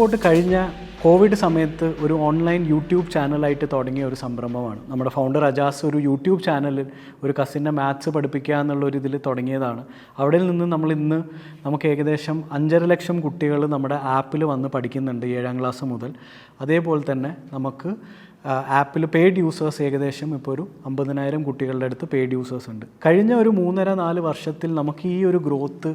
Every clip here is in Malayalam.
എജുപോർട്ട് കഴിഞ്ഞ കോവിഡ് സമയത്ത് ഒരു ഓൺലൈൻ യൂട്യൂബ് ചാനലായിട്ട് തുടങ്ങിയ ഒരു സംരംഭമാണ്. നമ്മുടെ ഫൗണ്ടർ അജാസ് ഒരു യൂട്യൂബ് ചാനലിൽ ഒരു കസിന്റെ മാത്സ് പഠിപ്പിക്കുക എന്നുള്ളൊരിതിൽ തുടങ്ങിയതാണ്. അവിടെ നിന്ന് നമ്മൾ ഇന്ന് നമുക്ക് ഏകദേശം അഞ്ചര ലക്ഷം കുട്ടികൾ നമ്മുടെ ആപ്പിൽ വന്ന് പഠിക്കുന്നുണ്ട് ഏഴാം ക്ലാസ് മുതൽ. അതേപോലെ തന്നെ നമുക്ക് ആപ്പിൽ പെയ്ഡ് യൂസേഴ്സ് ഏകദേശം ഇപ്പോൾ ഒരു അമ്പതിനായിരം കുട്ടികളുടെ അടുത്ത് പെയ്ഡ് യൂസേഴ്സ് ഉണ്ട്. കഴിഞ്ഞ ഒരു മൂന്നര നാല് വർഷത്തിൽ നമുക്ക് ഈ ഒരു ഗ്രോത്ത്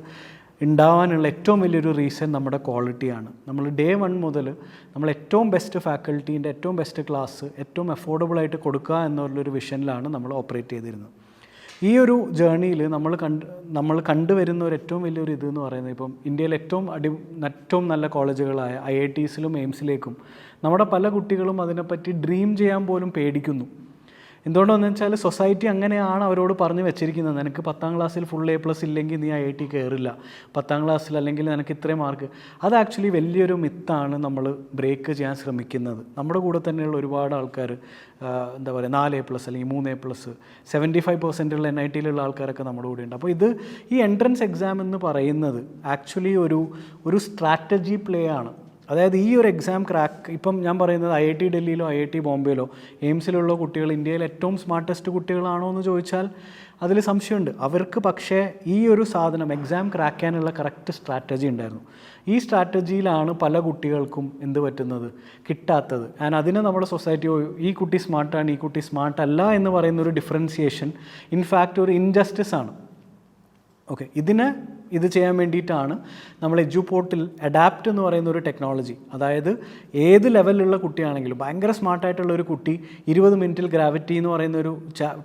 ഉണ്ടാവാനുള്ള ഏറ്റവും വലിയൊരു റീസൺ നമ്മുടെ ക്വാളിറ്റിയാണ് നമ്മൾ ഡേ വൺ മുതൽ നമ്മൾ ഏറ്റവും ബെസ്റ്റ് ഫാക്കൽറ്റീന്റെ ഏറ്റവും ബെസ്റ്റ് ക്ലാസ് ഏറ്റവും അഫോർഡബിൾ ആയിട്ട് കൊടുക്കുക എന്നുള്ളൊരു വിഷനിലാണ് നമ്മൾ ഓപ്പറേറ്റ് ചെയ്തിരുന്നത്. ഈ ഒരു ജേണിയിൽ നമ്മൾ കണ്ട് നമ്മൾ കണ്ടുവരുന്ന ഒരു ഏറ്റവും വലിയൊരു ഇത് എന്ന് പറയുന്നത് ഇപ്പം ഇന്ത്യയിലെ ഏറ്റവും അടി ഏറ്റവും നല്ല കോളേജുകളായ ഐ ഐ ടീസിലും എയിംസിലേക്കും നമ്മുടെ പല കുട്ടികളും അതിനെപ്പറ്റി ഡ്രീം ചെയ്യാൻ പോലും പേടിക്കുന്നു. എന്തുകൊണ്ടെന്ന് വെച്ചാൽ സൊസൈറ്റി അങ്ങനെയാണ് അവരോട് പറഞ്ഞു വെച്ചിരിക്കുന്നത്. നിനക്ക് പത്താം ക്ലാസ്സിൽ ഫുൾ എ പ്ലസ് ഇല്ലെങ്കിൽ നീ ഐ ടി കയറില്ല. പത്താം ക്ലാസ്സിൽ അല്ലെങ്കിൽ നിനക്ക് ഇത്രയും മാർക്ക് അത് ആക്ച്വലി വലിയൊരു മിത്താണ് നമ്മൾ ബ്രേക്ക് ചെയ്യാൻ ശ്രമിക്കുന്നത്. നമ്മുടെ കൂടെ തന്നെയുള്ള ഒരുപാട് ആൾക്കാർ എന്താ പറയുക നാല് എ പ്ലസ് അല്ലെങ്കിൽ മൂന്ന് എ പ്ലസ് സെവന്റി ഫൈവ് പെർസെന്റുള്ള എൻ ഐ ടിയിലുള്ള ആൾക്കാരൊക്കെ നമ്മുടെ കൂടെ ഉണ്ട്. അപ്പോൾ ഇത് ഈ എൻട്രൻസ് എക്സാം എന്ന് പറയുന്നത് ആക്ച്വലി ഒരു ഒരു സ്ട്രാറ്റജി പ്ലേ ആണ്. അതായത് ഈ ഒരു എക്സാം ക്രാക്ക് ഇപ്പം ഞാൻ പറയുന്നത് ഐ ഐ ടി ഡൽഹിയിലോ ഐ ഐ ടി ബോംബെയിലോ എയിംസിലുള്ള കുട്ടികൾ ഇന്ത്യയിൽ ഏറ്റവും സ്മാർട്ടസ്റ്റ് കുട്ടികളാണോ എന്ന് ചോദിച്ചാൽ അതിൽ സംശയമുണ്ട്. അവർക്ക് പക്ഷേ ഈ ഒരു സാധനം എക്സാം ക്രാക്ക് ചെയ്യാനുള്ള കറക്റ്റ് സ്ട്രാറ്റജി ഉണ്ടായിരുന്നു. ഈ സ്ട്രാറ്റജിയിലാണ് പല കുട്ടികൾക്കും എന്ത് പറ്റുന്നത്? കിട്ടാത്തത്. ആൻഡ് അതിനെ നമ്മുടെ സൊസൈറ്റി ഈ കുട്ടി സ്മാർട്ടാണ് ഈ കുട്ടി സ്മാർട്ട് അല്ല എന്ന് പറയുന്ന ഒരു ഡിഫറൻസിയേഷൻ ഇൻഫാക്റ്റ് ഒരു ഇൻജസ്റ്റിസ് ആണ്. ഓക്കെ ഇതിന് ഇത് ചെയ്യാൻ വേണ്ടിയിട്ടാണ് നമ്മൾ എജുപോർട്ടിൽ അഡാപ്റ്റ് എന്ന് പറയുന്ന ഒരു ടെക്നോളജി. അതായത് ഏത് ലെവലിലുള്ള കുട്ടിയാണെങ്കിലും ഭയങ്കര സ്മാർട്ടായിട്ടുള്ള ഒരു കുട്ടി ഇരുപത് മിനിറ്റിൽ ഗ്രാവിറ്റി എന്ന് പറയുന്ന ഒരു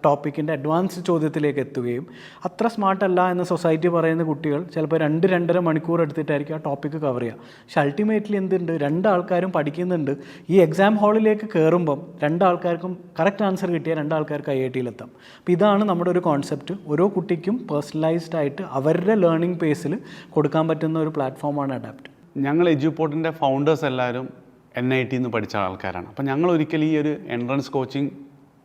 ടോപ്പിക്കിന്റെ അഡ്വാൻസ് ചോദ്യത്തിലേക്ക് എത്തുകയും അത്ര സ്മാർട്ടല്ല എന്ന് സൊസൈറ്റി പറയുന്ന കുട്ടികൾ ചിലപ്പോൾ രണ്ട് രണ്ടര മണിക്കൂർ എടുത്തിട്ടായിരിക്കും ആ ടോപ്പിക്ക് കവർ ചെയ്യുക. പക്ഷെ അൾട്ടിമേറ്റ്ലി എന്തുണ്ട്? രണ്ടാൾക്കാരും പഠിക്കുന്നുണ്ട്. ഈ എക്സാം ഹാളിലേക്ക് കയറുമ്പം രണ്ടാൾക്കാർക്കും കറക്റ്റ് ആൻസർ കിട്ടിയാൽ രണ്ടാൾക്കാർക്ക് ഐ ഐ ടിയിലെത്താം അപ്പോൾ ഇതാണ് നമ്മുടെ ഒരു കോൺസെപ്റ്റ്. ഓരോ കുട്ടിക്കും പേഴ്സണലൈസ്ഡ് ആയിട്ട് അവരുടെ ലേണിംഗ് പേസിൽ കൊടുക്കാൻ പറ്റുന്ന ഒരു പ്ലാറ്റ്ഫോമാണ് അഡാപ്റ്റ് ഞങ്ങൾ എജ്യൂപോർട്ടിന്റെ ഫൗണ്ടേഴ്സ് എല്ലാവരും എൻ ഐ ടിയിൽ നിന്ന് പഠിച്ച ആൾക്കാരാണ്. അപ്പം ഞങ്ങൾ ഒരിക്കലും ഈ ഒരു എൻട്രൻസ് കോച്ചിങ്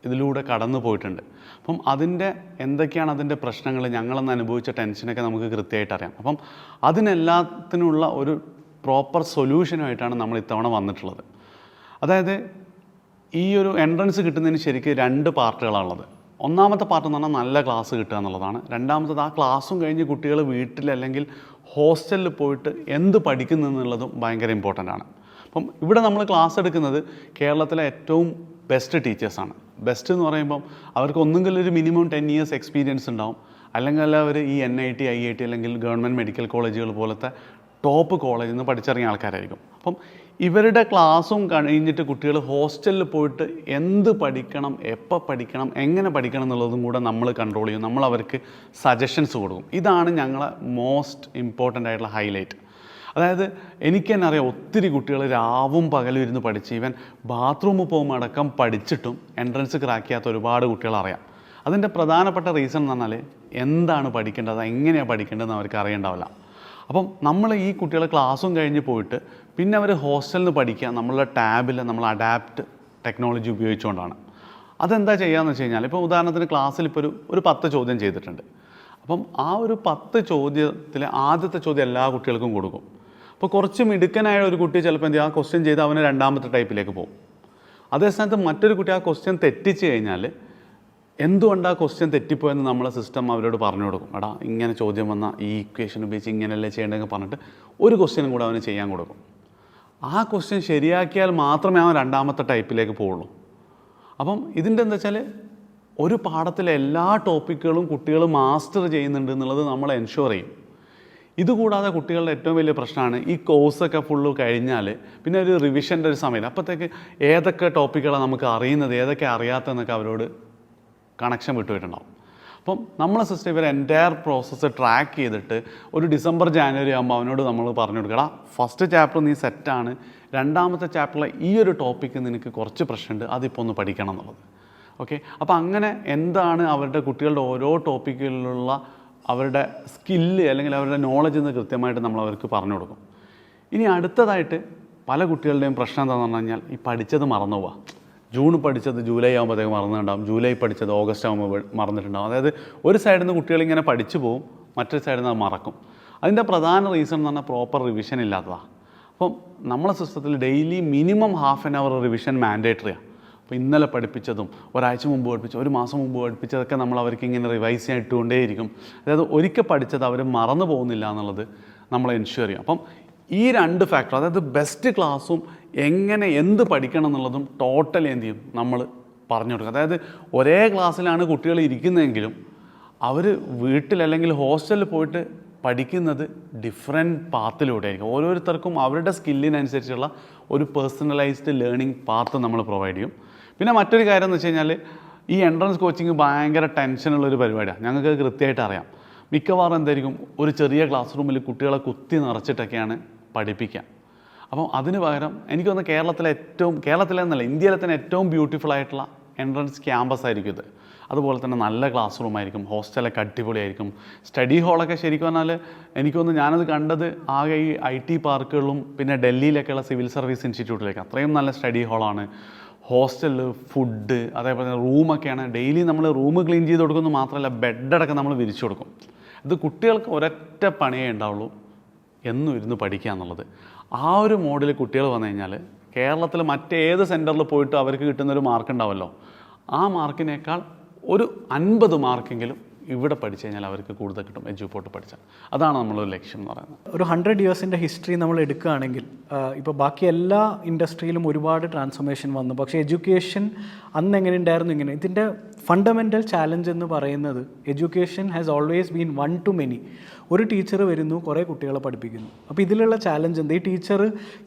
ഇതിലൂടെ കടന്നു പോയിട്ടുണ്ട്. അപ്പം അതിന്റെ എന്തൊക്കെയാണ് അതിന്റെ പ്രശ്നങ്ങൾ? ഞങ്ങളെന്ന് അനുഭവിച്ച ടെൻഷനൊക്കെ നമുക്ക് കൃത്യമായിട്ട് അറിയാം. അപ്പം അതിനെല്ലാത്തിനുള്ള ഒരു പ്രോപ്പർ സൊല്യൂഷനുമായിട്ടാണ് നമ്മൾ ഇത്തവണ വന്നിട്ടുള്ളത്. അതായത് ഈ ഒരു എൻട്രൻസ് കിട്ടുന്നതിന് ശരിക്കും രണ്ട് പാർട്ടുകളാണുള്ളത് ഒന്നാമത്തെ പാർട്ട് എന്ന് പറഞ്ഞാൽ നല്ല ക്ലാസ് കിട്ടുക എന്നുള്ളതാണ്. രണ്ടാമത്തത് ആ ക്ലാസ്സും കഴിഞ്ഞ് കുട്ടികൾ വീട്ടിൽ അല്ലെങ്കിൽ ഹോസ്റ്റലിൽ പോയിട്ട് എന്ത് പഠിക്കുന്നു എന്നുള്ളതും ഭയങ്കര ഇമ്പോർട്ടന്റ് ആണ്. അപ്പം ഇവിടെ നമ്മൾ ക്ലാസ് എടുക്കുന്നത് കേരളത്തിലെ ഏറ്റവും ബെസ്റ്റ് ടീച്ചേഴ്സാണ് ബെസ്റ്റ് എന്ന് പറയുമ്പം അവർക്ക് ഒന്നുകിൽ ഒരു മിനിമം ടെൻ ഇയേഴ്സ് എക്സ്പീരിയൻസ് ഉണ്ടാവും. അല്ലെങ്കിൽ അവർ ഈ N I T I I T അല്ലെങ്കിൽ ഗവൺമെന്റ് മെഡിക്കൽ കോളേജുകൾ പോലത്തെ ടോപ്പ് കോളേജിൽ നിന്ന് പഠിച്ചിറങ്ങിയ ആൾക്കാരായിരിക്കും. അപ്പം ഇവരുടെ ക്ലാസ്സും കഴിഞ്ഞിട്ട് കുട്ടികൾ ഹോസ്റ്റലിൽ പോയിട്ട് എന്ത് പഠിക്കണം എപ്പോൾ പഠിക്കണം എങ്ങനെ പഠിക്കണം എന്നുള്ളതും കൂടെ നമ്മൾ കൺട്രോൾ ചെയ്യും. നമ്മൾ അവർക്ക് സജഷൻസ് കൊടുക്കും. ഇതാണ് ഞങ്ങളെ മോസ്റ്റ് ഇമ്പോർട്ടന്റ് ആയിട്ടുള്ള ഹൈലൈറ്റ് അതായത് എനിക്ക് തന്നെ അറിയാം ഒത്തിരി കുട്ടികൾ രാവും പകലും ഇരുന്ന് പഠിച്ച് ഇവൻ ബാത്റൂമിൽ പോകുമ്പോൾ അടക്കം പഠിച്ചിട്ടും എൻട്രൻസ് ക്രാക്ക് ചെയ്യാത്ത ഒരുപാട് കുട്ടികൾ അറിയാം. അതിന്റെ പ്രധാനപ്പെട്ട റീസൺ എന്ന് പറഞ്ഞാൽ എന്താണ് പഠിക്കേണ്ടത് എങ്ങനെയാണ് പഠിക്കേണ്ടതെന്ന് അവർക്ക് അറിയേണ്ടാവില്ല. അപ്പം നമ്മൾ ഈ കുട്ടികളെ ക്ലാസ്സും കഴിഞ്ഞ് പോയിട്ട് പിന്നെ അവർ ഹോസ്റ്റലിൽ നിന്ന് പഠിക്കുക നമ്മളുടെ ടാബിൽ നമ്മൾ അഡാപ്റ്റ് ടെക്നോളജി ഉപയോഗിച്ചുകൊണ്ടാണ്. അതെന്താ ചെയ്യുകയെന്ന് വെച്ച് കഴിഞ്ഞാൽ ഇപ്പോൾ ഉദാഹരണത്തിന് ക്ലാസ്സിൽ ഇപ്പോൾ ഒരു ഒരു പത്ത് ചോദ്യം ചെയ്തിട്ടുണ്ട്. അപ്പം ആ ഒരു പത്ത് ചോദ്യത്തിൽ ആദ്യത്തെ ചോദ്യം എല്ലാ കുട്ടികൾക്കും കൊടുക്കും. അപ്പോൾ കുറച്ച് മിടുക്കനായ ഒരു കുട്ടി ചിലപ്പോൾ എന്ത് ആ ക്വസ്റ്റ്യൻ ചെയ്ത് അവന് രണ്ടാമത്തെ ടൈപ്പിലേക്ക് പോകും. അതേ സ്ഥാനത്ത് മറ്റൊരു കുട്ടി ആ ക്വസ്റ്റ്യൻ തെറ്റിച്ച് കഴിഞ്ഞാൽ എന്തുകൊണ്ട് ആ ക്വസ്റ്റ്യൻ തെറ്റിപ്പോയെന്ന് നമ്മളെ സിസ്റ്റം അവരോട് പറഞ്ഞു കൊടുക്കും. എടാ ഇങ്ങനെ ചോദ്യം വന്നാൽ ഈ ഇക്വേഷൻ ഉപയോഗിച്ച് ഇങ്ങനെയല്ലേ ചെയ്യേണ്ടതെന്ന് പറഞ്ഞിട്ട് ഒരു ക്വസ്റ്റ്യനും കൂടെ അവന് ചെയ്യാൻ കൊടുക്കും. ആ ക്വസ്റ്റ്യൻ ശരിയാക്കിയാൽ മാത്രമേ അവൻ രണ്ടാമത്തെ ടൈപ്പിലേക്ക് പോവുള്ളൂ. അപ്പം ഇതിന്റെ എന്താ വെച്ചാൽ ഒരു പാഠത്തിലെ എല്ലാ ടോപ്പിക്കുകളും കുട്ടികൾ മാസ്റ്റർ ചെയ്യുന്നുണ്ട് എന്നുള്ളത് നമ്മൾ എൻഷുർ ചെയ്യും. ഇതുകൂടാതെ കുട്ടികളുടെ ഏറ്റവും വലിയ പ്രശ്നമാണ് ഈ കോഴ്സൊക്കെ ഫുള്ള് കഴിഞ്ഞാൽ പിന്നെ ഒരു റിവിഷന്റെ ഒരു സമയം അപ്പോഴത്തേക്ക് ഏതൊക്കെ ടോപ്പിക്കുകളാണ് നമുക്ക് അറിയുന്നത് ഏതൊക്കെ അറിയാത്തതെന്നൊക്കെ അവരോട് കണക്ഷൻ വിട്ടുപോയിട്ടുണ്ടാവും. അപ്പം നമ്മൾ സിസ്റ്റം ഇവർ എന്റയർ പ്രോസസ്സ് ട്രാക്ക് ചെയ്തിട്ട് ഒരു ഡിസംബർ ജാനുവരി ആകുമ്പോൾ അവനോട് നമ്മൾ പറഞ്ഞു കൊടുക്കടാ ഫസ്റ്റ് ചാപ്റ്റർ നീ സെറ്റാണ് രണ്ടാമത്തെ ചാപ്റ്ററിലെ ഈ ഒരു ടോപ്പിക്ക് നിനക്ക് കുറച്ച് പ്രശ്നമുണ്ട് അതിപ്പോൾ ഒന്ന് പഠിക്കണം എന്നുള്ളത്. ഓക്കെ അപ്പോൾ അങ്ങനെ എന്താണ് അവരുടെ കുട്ടികളുടെ ഓരോ ടോപ്പിക്കിലുള്ള അവരുടെ സ്കില്ല് അല്ലെങ്കിൽ അവരുടെ നോളജ് എന്ന് കൃത്യമായിട്ട് നമ്മൾ അവർക്ക് പറഞ്ഞു കൊടുക്കും. ഇനി അടുത്തതായിട്ട് പല കുട്ടികളുടെയും പ്രശ്നം എന്താണെന്ന് പറഞ്ഞു കഴിഞ്ഞാൽ ഈ പഠിച്ചത് മറന്നു പോവുക ജൂൺ പഠിച്ചത് ജൂലൈ ആകുമ്പോഴത്തേക്ക് മറന്നിട്ടുണ്ടാകും ജൂലൈ പഠിച്ചത് ഓഗസ്റ്റ് ആകുമ്പോൾ മറന്നിട്ടുണ്ടാകും അതായത് ഒരു സൈഡിൽ നിന്ന് കുട്ടികൾ ഇങ്ങനെ പഠിച്ചു പോകും മറ്റൊരു സൈഡിൽ നിന്ന് മറക്കും. അതിന്റെ പ്രധാന റീസൺ എന്ന് പറഞ്ഞാൽ പ്രോപ്പർ റിവിഷൻ ഇല്ലാത്തതാണ് അപ്പം നമ്മളെ സിസ്റ്റത്തിൽ daily minimum half an hour revision മാൻഡേറ്ററിയാണ് അപ്പോൾ ഇന്നലെ പഠിപ്പിച്ചതും ഒരാഴ്ച മുമ്പ് പഠിപ്പിച്ച ഒരു മാസം മുമ്പ് പഠിപ്പിച്ചതൊക്കെ നമ്മൾ അവർക്ക് ഇങ്ങനെ റിവൈസ് ചെയ്യാൻ ഇട്ടുകൊണ്ടേയിരിക്കും. അതായത് ഒരിക്കൽ പഠിച്ചത് അവർ മറന്നു പോകുന്നില്ല എന്നുള്ളത് നമ്മൾ എൻഷുർ ചെയ്യും. അപ്പം ഈ രണ്ട് ഫാക്ടർ അതായത് ബെസ്റ്റ് ക്ലാസ്സും എങ്ങനെ എന്ത് പഠിക്കണം എന്നുള്ളതും ടോട്ടൽ എന്ത് ചെയ്യും? നമ്മൾ പറഞ്ഞു കൊടുക്കുക അതായത് ഒരേ ക്ലാസ്സിലാണ് കുട്ടികൾ ഇരിക്കുന്നതെങ്കിലും അവർ വീട്ടിൽ അല്ലെങ്കിൽ ഹോസ്റ്റലിൽ പോയിട്ട് പഠിക്കുന്നത് ഡിഫറെന്റ് പാത്തിലൂടെ ആയിരിക്കും ഓരോരുത്തർക്കും അവരുടെ സ്കില്ലിനനുസരിച്ചുള്ള ഒരു പേഴ്സണലൈസ്ഡ് ലേണിംഗ് പാത്ത് നമ്മൾ പ്രൊവൈഡ് ചെയ്യും. പിന്നെ മറ്റൊരു കാര്യം എന്ന് വെച്ച് കഴിഞ്ഞാൽ ഈ എൻട്രൻസ് കോച്ചിങ് ഭയങ്കര ടെൻഷനുള്ളൊരു പരിപാടിയാണ് ഞങ്ങൾക്ക് കൃത്യമായിട്ട് അറിയാം. മിക്കവാറും എന്തായിരിക്കും? ഒരു ചെറിയ ക്ലാസ് റൂമിൽ കുട്ടികളെ കുത്തി നിറച്ചിട്ടൊക്കെയാണ് പഠിപ്പിക്കുക അപ്പം അതിന് പകരം എനിക്ക് തോന്നുന്നു കേരളത്തിലെ ഏറ്റവും കേരളത്തിലെ എന്നല്ല ഇന്ത്യയിലെ തന്നെ ഏറ്റവും ബ്യൂട്ടിഫുൾ ആയിട്ടുള്ള എൻട്രൻസ് ക്യാമ്പസ് ആയിരിക്കും ഇത്. അതുപോലെ തന്നെ നല്ല ക്ലാസ് റൂം ആയിരിക്കും ഹോസ്റ്റലൊക്കെ അടിപൊളിയായിരിക്കും. സ്റ്റഡി ഹാളൊക്കെ ശരിക്കും പറഞ്ഞാൽ എനിക്കൊന്ന് ഞാനത് കണ്ടത് ആകെ ഈ ഐ ടി പാർക്കുകളും പിന്നെ ഡൽഹിയിലൊക്കെയുള്ള സിവിൽ സർവീസ് ഇൻസ്റ്റിറ്റ്യൂട്ടിലേക്ക് അത്രയും നല്ല സ്റ്റഡി ഹാളാണ് ഹോസ്റ്റലിൽ ഫുഡ് അതേപോലെ തന്നെ റൂമൊക്കെയാണ് ഡെയിലി നമ്മൾ റൂം ക്ലീൻ ചെയ്ത് കൊടുക്കുന്നത് മാത്രമല്ല ബെഡടക്കം നമ്മൾ വിരിച്ചു കൊടുക്കും. ഇത് കുട്ടികൾക്ക് ഒരൊറ്റ പണിയേ ഉണ്ടാവുള്ളൂ. എന്നും ഇരുന്ന് പഠിക്കുക എന്നുള്ളത്. ആ ഒരു മോഡിൽ കുട്ടികൾ വന്നു കഴിഞ്ഞാൽ കേരളത്തിൽ മറ്റേത് സെന്ററിൽ പോയിട്ട് അവർക്ക് കിട്ടുന്നൊരു മാർക്ക് ഉണ്ടാവുമല്ലോ ആ മാർക്കിനേക്കാൾ ഒരു അൻപത് മാർക്കെങ്കിലും ഇവിടെ പഠിച്ചു കഴിഞ്ഞാൽ അവർക്ക് കൂടുതൽ കിട്ടും എജുപോട്ട് പഠിച്ചാൽ. അതാണ് നമ്മളൊരു ലക്ഷ്യം എന്ന് പറയുന്നത്. ഒരു ഹൺഡ്രഡ് ഇയേഴ്സിന്റെ ഹിസ്റ്ററി നമ്മൾ എടുക്കുകയാണെങ്കിൽ ഇപ്പോൾ ബാക്കി എല്ലാ ഇൻഡസ്ട്രിയിലും ഒരുപാട് ട്രാൻസ്ഫോർമേഷൻ വന്നു. പക്ഷേ എഡ്യൂക്കേഷൻ അന്ന് എങ്ങനെ ഉണ്ടായിരുന്നു? ഇങ്ങനെ ഇതിന്റെ ഫണ്ടമെന്റൽ ചാലഞ്ച് എന്ന് പറയുന്നത് education has always been one to many ഒരു ടീച്ചർ വരുന്നു കുറേ കുട്ടികളെ പഠിപ്പിക്കുന്നു. അപ്പോൾ ഇതിലുള്ള ചാലഞ്ച് എന്ത്? ഈ ടീച്ചർ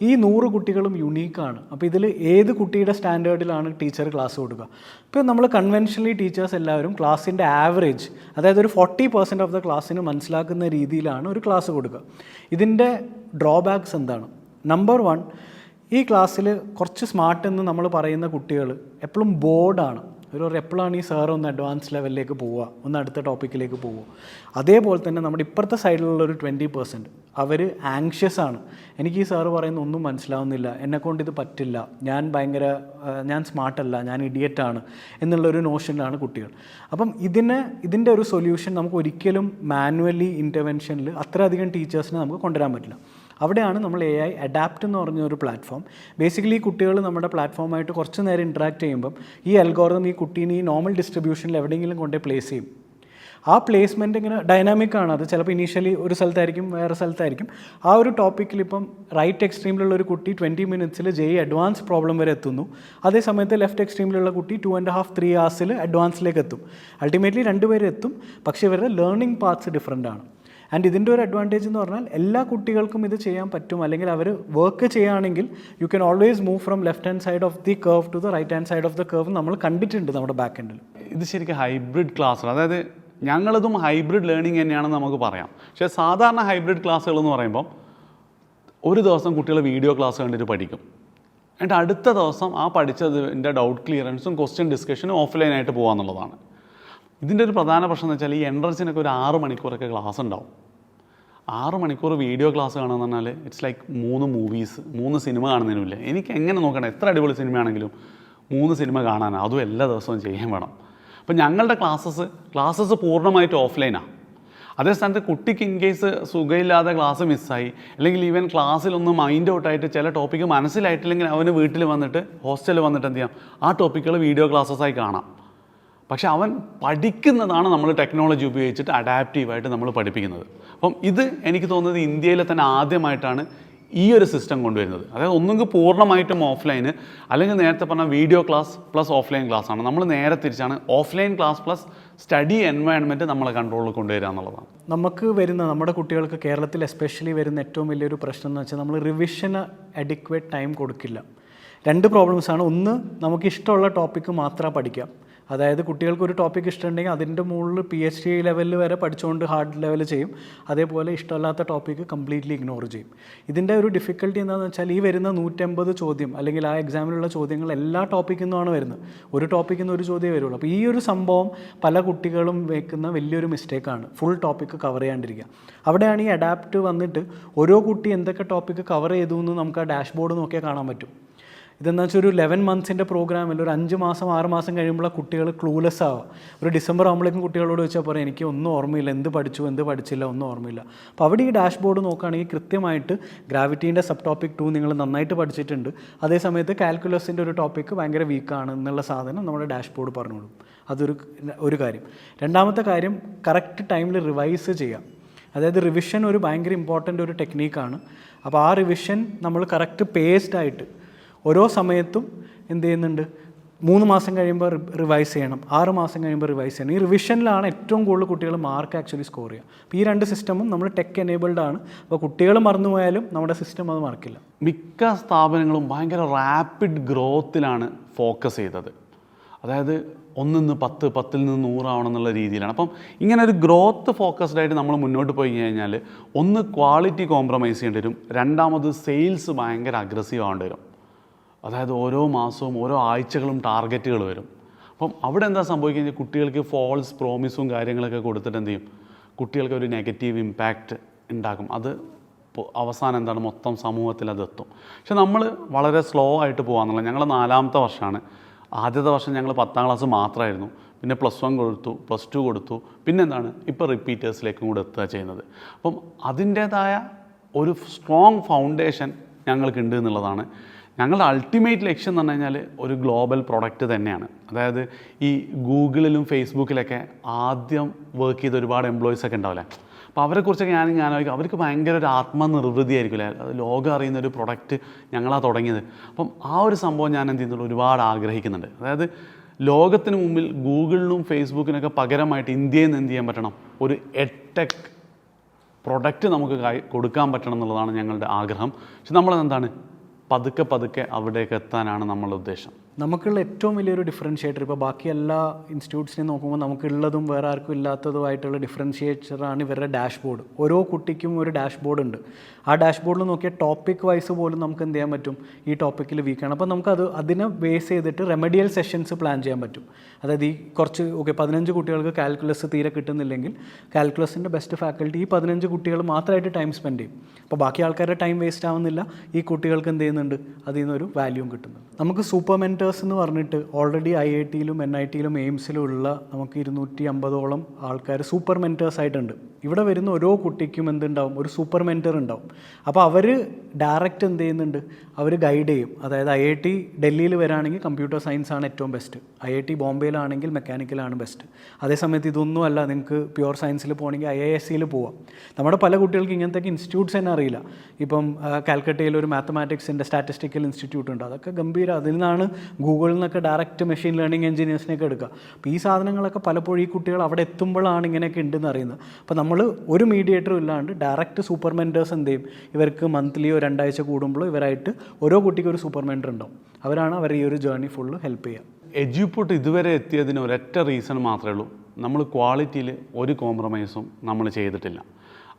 ഈ നൂറ് കുട്ടികളും യുണീക്കാണ് അപ്പോൾ ഇതിൽ ഏത് കുട്ടിയുടെ സ്റ്റാൻഡേർഡിലാണ് ടീച്ചർ ക്ലാസ് കൊടുക്കുക? ഇപ്പോൾ നമ്മൾ കൺവെൻഷനലി ടീച്ചേഴ്സ് എല്ലാവരും ക്ലാസ്സിന്റെ ആവറേജ് അതായത് ഒരു ഫോർട്ടി പെർസെന്റ് ഓഫ് ദ ക്ലാസ്സിന് മനസ്സിലാക്കുന്ന രീതിയിലാണ് ഒരു ക്ലാസ് കൊടുക്കുക. ഇതിന്റെ ഡ്രോബാക്സ് എന്താണ്? നമ്പർ വൺ ഈ ക്ലാസ്സിൽ കുറച്ച് സ്മാർട്ട് എന്ന് നമ്മൾ പറയുന്ന കുട്ടികൾ എപ്പോഴും ബോർഡാണ് ഒരു എപ്പോഴാണ് ഈ സാർ ഒന്ന് അഡ്വാൻസ് ലെവലിലേക്ക് പോവുക ഒന്ന് അടുത്ത ടോപ്പിക്കിലേക്ക് പോവുക. അതേപോലെ തന്നെ നമ്മുടെ ഇപ്പുറത്തെ സൈഡിലുള്ള ഒരു ട്വന്റി പെർസെന്റ് അവർ ആങ്ഷ്യസ് ആണ്. എനിക്ക് ഈ സാറ് പറയുന്ന ഒന്നും മനസ്സിലാവുന്നില്ല. എന്നെക്കൊണ്ട് ഇത് പറ്റില്ല. ഞാൻ ഭയങ്കര ഞാൻ സ്മാർട്ടല്ല ഞാൻ ഇഡിയറ്റാണ് എന്നുള്ളൊരു നോഷനിലാണ് കുട്ടികൾ. അപ്പം ഇതിന് ഇതിന്റെ ഒരു സൊല്യൂഷൻ നമുക്ക് ഒരിക്കലും മാനുവലി ഇന്റർവെൻഷനിൽ അത്രയധികം ടീച്ചേഴ്സിനെ നമുക്ക് കൊണ്ടുവരാൻ പറ്റില്ല. അവിടെയാണ് നമ്മൾ എ ഐ അഡാപ്റ്റ് എന്ന് പറഞ്ഞ ഒരു പ്ലാറ്റ്ഫോം ബേസിക്കലി കുട്ടികൾ നമ്മുടെ പ്ലാറ്റ്ഫോമായിട്ട് കുറച്ച് നേരം ഇൻട്രാക്ട് ചെയ്യുമ്പം ഈ അൽഗോറിതം ഈ കുട്ടീനെ ഈ നോർമൽ ഡിസ്ട്രിബ്യൂഷനിൽ എവിടെയെങ്കിലും കൊണ്ടേ പ്ലേസ് ചെയ്യും. ആ പ്ലേസ്മെന്റ് ഇങ്ങനെ ഡൈനാമിക് ആണ്. അത് ചിലപ്പോൾ ഇനീഷ്യലി ഒരു സ്ഥലത്തായിരിക്കും വേറെ സ്ഥലത്തായിരിക്കും. ആ ഒരു ടോപ്പിക്കിൽ ഇപ്പം റൈറ്റ് എക്സ്ട്രീമിലുള്ള ഒരു കുട്ടി ട്വന്റി മിനിറ്റ്സിൽ ജെ അഡ്വാൻസ് പ്രോബ്ലം വരെ എത്തുന്നു. അതേ സമയത്ത് ലെഫ്റ്റ് എക്സ്ട്രീമിലുള്ള കുട്ടി ടു ആൻഡ് ഹാഫ് ത്രീ ഹവേഴ്സിൽ അഡ്വാൻസിലേക്ക് എത്തും. അൾട്ടിമേറ്റ്ലി രണ്ടുപേരും എത്തും. പക്ഷേ ഇവരുടെ ലേണിംഗ് പാത്സ് ഡിഫറെന്റ് ആണ്. ആൻഡ് ഇതിന്റെ ഒരു അഡ്വാന്റേജ് എന്ന് പറഞ്ഞാൽ എല്ലാ കുട്ടികൾക്കും ഇത് ചെയ്യാൻ പറ്റും. അല്ലെങ്കിൽ അവർ വർക്ക് ചെയ്യുകയാണെങ്കിൽ you can always move from left hand side of the curve to the right hand side of the curve നമ്മൾ കണ്ടിട്ടുണ്ട് നമ്മുടെ ബാക്ക് എൻഡിൽ ഇത് ശരിക്കും ഹൈബ്രിഡ് ക്ലാസ്സുകൾ അതായത് ഞങ്ങളതും ഹൈബ്രിഡ് ലേണിംഗ് തന്നെയാണെന്ന് നമുക്ക് പറയാം. പക്ഷേ സാധാരണ ഹൈബ്രിഡ് ക്ലാസ്സുകൾ എന്ന് പറയുമ്പം ഒരു ദിവസം കുട്ടികൾ വീഡിയോ ക്ലാസ് കണ്ടിട്ട് പഠിക്കും. എന്നിട്ട് അടുത്ത ദിവസം ആ പഠിച്ചതിന്റെ ഡൗട്ട് ക്ലിയറൻസും ക്വസ്റ്റ്യൻ ഡിസ്കഷനും ഓഫ്ലൈനായിട്ട് പോകാന്നുള്ളതാണ്. ഇതിന്റെ ഒരു പ്രധാന പ്രശ്നം എന്ന് വെച്ചാൽ ഈ എൻട്രൻസിനൊക്കെ ഒരു ആറ് മണിക്കൂറൊക്കെ ക്ലാസ് ഉണ്ടാവും. ആറ് മണിക്കൂർ വീഡിയോ ക്ലാസ് കാണുക പറഞ്ഞാൽ ഇറ്റ്സ് ലൈക്ക് മൂന്ന് മൂവീസ് മൂന്ന് സിനിമ കാണുന്നതിനുമില്ല എനിക്ക് എങ്ങനെ നോക്കണം? എത്ര അടിപൊളി സിനിമയാണെങ്കിലും മൂന്ന് സിനിമ കാണാനാണ് അതും എല്ലാ ദിവസവും ചെയ്യാൻ വേണം. അപ്പം ഞങ്ങളുടെ ക്ലാസ്സസ് ക്ലാസ്സസ് പൂർണമായിട്ട് ഓഫ്ലൈനാണ് അതേ സ്ഥാനത്ത് കുട്ടിക്ക് ഇൻ കേസ് സുഖമില്ലാതെ ക്ലാസ് മിസ്സായി അല്ലെങ്കിൽ ഈവൻ ക്ലാസ്സിലൊന്ന് മൈൻഡ് ഔട്ടായിട്ട് ചില ടോപ്പിക്ക് മനസ്സിലായിട്ടില്ലെങ്കിൽ അവന് വീട്ടിൽ വന്നിട്ട് ഹോസ്റ്റലിൽ വന്നിട്ട് എന്ത് ചെയ്യാം? ആ ടോപ്പിക്കുകൾ വീഡിയോ ക്ലാസ്സസായി കാണാം. പക്ഷെ അവൻ പഠിക്കുന്നതാണ് നമ്മൾ ടെക്നോളജി ഉപയോഗിച്ചിട്ട് അഡാപ്റ്റീവായിട്ട് നമ്മൾ പഠിപ്പിക്കുന്നത്. അപ്പം ഇത് എനിക്ക് തോന്നുന്നത് ഇന്ത്യയിലെ തന്നെ ആദ്യമായിട്ടാണ് ഈ ഒരു സിസ്റ്റം കൊണ്ടുവരുന്നത്. അതായത് ഒന്നുകിൽ പൂർണമായിട്ടും ഓഫ്ലൈന് അല്ലെങ്കിൽ നേരത്തെ പറഞ്ഞ video class plus offline class ആണ്. നമ്മൾ നേരെ തിരിച്ചാണ് offline class plus study environment നമ്മളെ കൺട്രോളിൽ കൊണ്ടുവരിക എന്നുള്ളതാണ്. നമുക്ക് വരുന്ന നമ്മുടെ കുട്ടികൾക്ക് കേരളത്തിൽ എസ്പെഷ്യലി വരുന്ന ഏറ്റവും വലിയൊരു പ്രശ്നം എന്ന് വെച്ചാൽ നമ്മൾ റിവിഷന് അഡിക്വേറ്റ് ടൈം കൊടുക്കില്ല. രണ്ട് പ്രോബ്ലംസ് ആണ്. ഒന്ന് നമുക്ക് ഇഷ്ടമുള്ള ടോപ്പിക്ക് മാത്രമേ പഠിക്കാം. അതായത് കുട്ടികൾക്ക് ഒരു ടോപ്പിക് ഇഷ്ടമുണ്ടെങ്കിൽ അതിന്റെ മുകളിൽ പി എച്ച് ഡി ലെവലിൽ വരെ പഠിച്ചുകൊണ്ട് ഹാർഡ് ലെവൽ ചെയ്യും. അതേപോലെ ഇഷ്ടമല്ലാത്ത ടോപ്പിക്ക് കംപ്ലീറ്റ്ലി ഇഗ്നോർ ചെയ്യും. ഇതിന്റെ ഒരു ഡിഫിക്കൽട്ടി എന്താണെന്ന് വെച്ചാൽ ഈ വരുന്ന നൂറ്റമ്പത് ചോദ്യം അല്ലെങ്കിൽ ആ എക്സാമിലുള്ള ചോദ്യങ്ങൾ എല്ലാ ടോപ്പിക്കിൽ നിന്നുമാണ് വരുന്നത്. ഒരു ടോപ്പിക്കിൽ നിന്ന് ഒരു ചോദ്യമേ വരുള്ളൂ. അപ്പോൾ ഈ ഒരു സംഭവം പല കുട്ടികളും വെക്കുന്ന വലിയൊരു മിസ്റ്റേക്കാണ് ഫുൾ ടോപ്പിക്ക് കവർ ചെയ്യാണ്ടിരിക്കുക. അവിടെയാണ് ഈ അഡാപ്റ്റ് വന്നിട്ട് ഓരോ കുട്ടി എന്തൊക്കെ ടോപ്പിക്ക് കവർ ചെയ്തു എന്ന് നമുക്ക് ആ ഡാഷ്ബോർഡ് നോക്കിയാൽ കാണാൻ പറ്റും. ഇതെന്താ വെച്ചാൽ ഒരു ലെവൻ മന്ത്സിന്റെ പ്രോഗ്രാമിൽ ഒരു അഞ്ച് മാസം ആറ് മാസം കഴിയുമ്പോൾ കുട്ടികൾ ക്ലൂലെസ് ആവുക ഒരു ഡിസംബർ ആകുമ്പോഴേക്കും കുട്ടികളോട് ചോദിച്ചാൽ പറയാം എനിക്ക് ഒന്നും ഓർമ്മയില്ല എന്ത് പഠിച്ചു എന്ത് പഠിച്ചില്ല ഒന്നും ഓർമ്മയില്ല. അപ്പോൾ അവിടെ ഈ ഡാഷ് ബോർഡ് നോക്കുകയാണെങ്കിൽ കൃത്യമായിട്ട് ഗ്രാവിറ്റീന്റെ സബ് ടോപ്പിക് ടു നിങ്ങൾ നന്നായിട്ട് പഠിച്ചിട്ടുണ്ട്. അതേ സമയത്ത് കാൽക്കുലസിന്റെ ഒരു ടോപ്പിക്ക് ഭയങ്കര വീക്കാണ് എന്നുള്ള സാധനം നമ്മുടെ ഡാഷ് ബോർഡ് പറഞ്ഞോളും. അതൊരു ഒരു കാര്യം. രണ്ടാമത്തെ കാര്യം കറക്റ്റ് ടൈമിൽ റിവൈസ് ചെയ്യാം. അതായത് റിവിഷൻ ഒരു ഭയങ്കര ഇമ്പോർട്ടന്റ് ഒരു ടെക്നീക്കാണ് അപ്പോൾ ആ റിവിഷൻ നമ്മൾ കറക്റ്റ് പേസ്ഡ് ആയിട്ട് ഓരോ സമയത്തും എന്ത് ചെയ്യുന്നുണ്ട്? മൂന്ന് മാസം കഴിയുമ്പോൾ റിവൈസ് ചെയ്യണം. ആറ് മാസം കഴിയുമ്പോൾ റിവൈസ് ചെയ്യണം. ഈ റിവിഷനിലാണ് ഏറ്റവും കൂടുതൽ കുട്ടികൾ മാർക്ക് ആക്ച്വലി സ്കോർ ചെയ്യുക. അപ്പോൾ ഈ രണ്ട് സിസ്റ്റമും നമ്മൾ ടെക് എനേബിൾഡ് ആണ്. അപ്പോൾ കുട്ടികൾ മറന്നുപോയാലും നമ്മുടെ സിസ്റ്റം അത് മറക്കില്ല മിക്ക സ്ഥാപനങ്ങളും ഭയങ്കര റാപ്പിഡ് ഗ്രോത്തിലാണ് ഫോക്കസ് ചെയ്തത്. അതായത് ഒന്നിന്ന് പത്ത് പത്തിൽ നിന്ന് നൂറാവണം എന്നുള്ള രീതിയിലാണ്. അപ്പം ഇങ്ങനെ ഒരു ഗ്രോത്ത് ഫോക്കസ്ഡ് ആയിട്ട് നമ്മൾ മുന്നോട്ട് പോയി കഴിഞ്ഞാൽ ഒന്ന് ക്വാളിറ്റി കോംപ്രമൈസ് ചെയ്യേണ്ടി വരും. രണ്ടാമത് സെയിൽസ് ഭയങ്കര അഗ്രസീവ് ആവേണ്ടി വരും. അതായത് ഓരോ മാസവും ഓരോ ആഴ്ചകളും ടാർഗറ്റുകൾ വരും. അപ്പം അവിടെ എന്താ സംഭവിക്കുന്നത് കുട്ടികൾക്ക് ഫോൾസ് പ്രോമിസും കാര്യങ്ങളൊക്കെ കൊടുത്തിട്ട് എന്ത് ചെയ്യും? കുട്ടികൾക്ക് ഒരു നെഗറ്റീവ് ഇമ്പാക്റ്റ് ഉണ്ടാക്കും അത് അവസാനം എന്താണ്? മൊത്തം സമൂഹത്തിൽ അത് എത്തും. പക്ഷെ നമ്മൾ വളരെ സ്ലോ ആയിട്ട് പോകാന്നുള്ള ഞങ്ങൾ നാലാമത്തെ വർഷമാണ്. ആദ്യത്തെ വർഷം ഞങ്ങൾ പത്താം ക്ലാസ് മാത്രമായിരുന്നു. പിന്നെ പ്ലസ് വൺ കൊടുത്തു പ്ലസ് ടു കൊടുത്തു. പിന്നെ എന്താണ്? ഇപ്പോൾ റിപ്പീറ്റേഴ്സിലേക്കും കൂടെ എത്തുക ചെയ്യുന്നത്. അപ്പം അതിന്റേതായ ഒരു സ്ട്രോങ് ഫൗണ്ടേഷൻ ഞങ്ങൾക്കുണ്ട് എന്നുള്ളതാണ് ഞങ്ങളുടെ അൾട്ടിമേറ്റ് ലക്ഷ്യം എന്ന് പറഞ്ഞു കഴിഞ്ഞാൽ ഒരു ഗ്ലോബൽ പ്രൊഡക്റ്റ് തന്നെയാണ്. അതായത് ഈ ഗൂഗിളിലും ഫേസ്ബുക്കിലൊക്കെ ആദ്യം വർക്ക് ചെയ്ത ഒരുപാട് എംപ്ലോയീസ് ഒക്കെ ഉണ്ടാവില്ലേ? അപ്പോൾ അവരെക്കുറിച്ചൊക്കെ ഞാൻ ആലോചിക്കും. അവർക്ക് ഭയങ്കര ഒരു ആത്മനിർവൃതി ആയിരിക്കില്ല? അത് ലോകം അറിയുന്ന ഒരു പ്രൊഡക്റ്റ് ഞങ്ങളാ തുടങ്ങിയത്. അപ്പം ആ ഒരു സംഭവം ഞാൻ എന്ത് ചെയ്യുന്നുള്ളൂ ഒരുപാട് ആഗ്രഹിക്കുന്നുണ്ട്. അതായത് ലോകത്തിന് മുമ്പിൽ ഗൂഗിളിനും ഫേസ്ബുക്കിനൊക്കെ പകരമായിട്ട് ഇന്ത്യയിൽ നിന്ന് എന്ത് ചെയ്യാൻ പറ്റണം? ഒരു എട്ടെക് പ്രൊഡക്റ്റ് നമുക്ക് കൊടുക്കാൻ പറ്റണം എന്നുള്ളതാണ് ഞങ്ങളുടെ ആഗ്രഹം. പക്ഷെ നമ്മളെന്താണ്? പതുക്കെ പതുക്കെ അവിടേക്ക് എത്താനാണ് നമ്മളുടെ ഉദ്ദേശം നമുക്കുള്ള ഏറ്റവും വലിയൊരു ഡിഫറൻഷ്യേറ്റർ ഇപ്പോൾ ബാക്കി എല്ലാ ഇൻസ്റ്റിറ്റ്യൂട്ട്സിനെയും നോക്കുമ്പോൾ നമുക്കുള്ളതും വേറെ ആർക്കും ഇല്ലാത്തതുമായിട്ടുള്ള ഡിഫറൻഷ്യേറ്ററാണ് ഇവരുടെ ഡാഷ്ബോർഡ് ഓരോ കുട്ടിക്കും ഒരു ഡാഷ്ബോർഡ് ഉണ്ട്. ആ ഡാഷ്ബോർഡിൽ നോക്കിയാൽ ടോപ്പിക് വൈസ് പോലും നമുക്ക് എന്ത് ചെയ്യാൻ പറ്റും? ഈ ടോപ്പിക്കിൽ വീക്കാണ് അപ്പോൾ നമുക്കത് അതിനെ ബേസ് ചെയ്തിട്ട് റെമഡിയൽ സെഷൻസ് പ്ലാൻ ചെയ്യാൻ പറ്റും. അതായത് ഈ കുറച്ച് ഓക്കെ പതിനഞ്ച് കുട്ടികൾക്ക് കാൽക്കുലസ് തീരെ കിട്ടുന്നില്ലെങ്കിൽ കാൽക്കുലസിന്റെ ബെസ്റ്റ് ഫാക്കൽറ്റി ഈ പതിനഞ്ച് കുട്ടികൾ മാത്രമായിട്ട് ടൈം സ്പെൻഡ് ചെയ്യും. അപ്പോൾ ബാക്കി ആൾക്കാരുടെ ടൈം വേസ്റ്റ് ആവുന്നില്ല. ഈ കുട്ടികൾക്ക് എന്ത് ചെയ്യുന്നുണ്ട്? അതിൽ നിന്നൊരു വാല്യൂം കിട്ടുന്നുണ്ട്. നമുക്ക് സൂപ്പർ മെന്റേഴ്സ് എന്ന് പറഞ്ഞിട്ട് ഓൾറെഡി ഐ ഐ ടിയിലും എൻ ഐ ടിയിലും എയിംസിലും ഉള്ള നമുക്ക് ഇരുന്നൂറ്റി അമ്പതോളം ആൾക്കാർ സൂപ്പർ മെന്റേഴ്സ് ആയിട്ടുണ്ട്. ഇവിടെ വരുന്ന ഓരോ കുട്ടിക്കും എന്തുണ്ടാവും? ഒരു സൂപ്പർ മെന്റർ ഉണ്ടാവും. അപ്പോൾ അവർ ഡയറക്റ്റ് എന്ത് ചെയ്യുന്നുണ്ട്? അവർ ഗൈഡ് ചെയ്യും. അതായത് ഐ ഐ ടി ഡൽഹിയിൽ വരാണെങ്കിൽ കമ്പ്യൂട്ടർ സയൻസ് ആണ് ഏറ്റവും ബെസ്റ്റ് ഐ ഐ ടി ബോംബെയിലാണെങ്കിൽ മെക്കാനിക്കലാണ് ബെസ്റ്റ് അതേസമയത്ത് ഇതൊന്നും അല്ല നിങ്ങൾക്ക് പ്യുവർ സയൻസിൽ പോകണമെങ്കിൽ ഐ ഐ എസ് സിയിൽ പോവാം. നമ്മുടെ പല കുട്ടികൾക്ക് ഇങ്ങനത്തെ ഇൻസ്റ്റിറ്റ്യൂട്ട്സ് തന്നെ അറിയില്ല. ഇപ്പം കാൽക്കട്ടയിൽ ഒരു മാത്തമാറ്റിക്സിന്റെ സ്റ്റാറ്റിസ്റ്റിക്കൽ ഇൻസ്റ്റിറ്റ്യൂട്ട് ഉണ്ട്. അതൊക്കെ ഗംഭീര. അതിൽ നിന്നാണ് ഗൂഗിളിൽ നിന്നൊക്കെ ഡയറക്റ്റ് മെഷീൻ ലേണിംഗ് എഞ്ചിനീയേഴ്സിനെയൊക്കെ എടുക്കുക അപ്പോൾ ഈ സാധനങ്ങളൊക്കെ പലപ്പോഴും ഈ കുട്ടികൾ അവിടെ എത്തുമ്പോഴാണ് ഇങ്ങനെയൊക്കെ ഉണ്ടെന്ന് അറിയുന്നത്. അപ്പോൾ നമ്മൾ ഒരു മീഡിയേറ്ററും ഇല്ലാണ്ട് ഡയറക്റ്റ് സൂപ്പർ മെന്റേഴ്സ് എന്ത് ചെയ്യും? ഇവർക്ക് മന്ത്ലിയോ രണ്ടാഴ്ച കൂടുമ്പോഴോ ഇവരായിട്ട് ഓരോ കുട്ടിക്കും ഒരു സൂപ്പർ മെന്റർ ഉണ്ടാവും. അവരാണ് അവർ ഈ ഒരു ജേർണി ഫുള്ള് ഹെൽപ്പ് ചെയ്യുക. എജ്യൂപ്പോട്ട് ഇതുവരെ എത്തിയതിന് ഒരൊറ്റ റീസൺ മാത്രമേ ഉള്ളൂ. നമ്മൾ ക്വാളിറ്റിയിൽ ഒരു കോംപ്രമൈസും നമ്മൾ ചെയ്തിട്ടില്ല.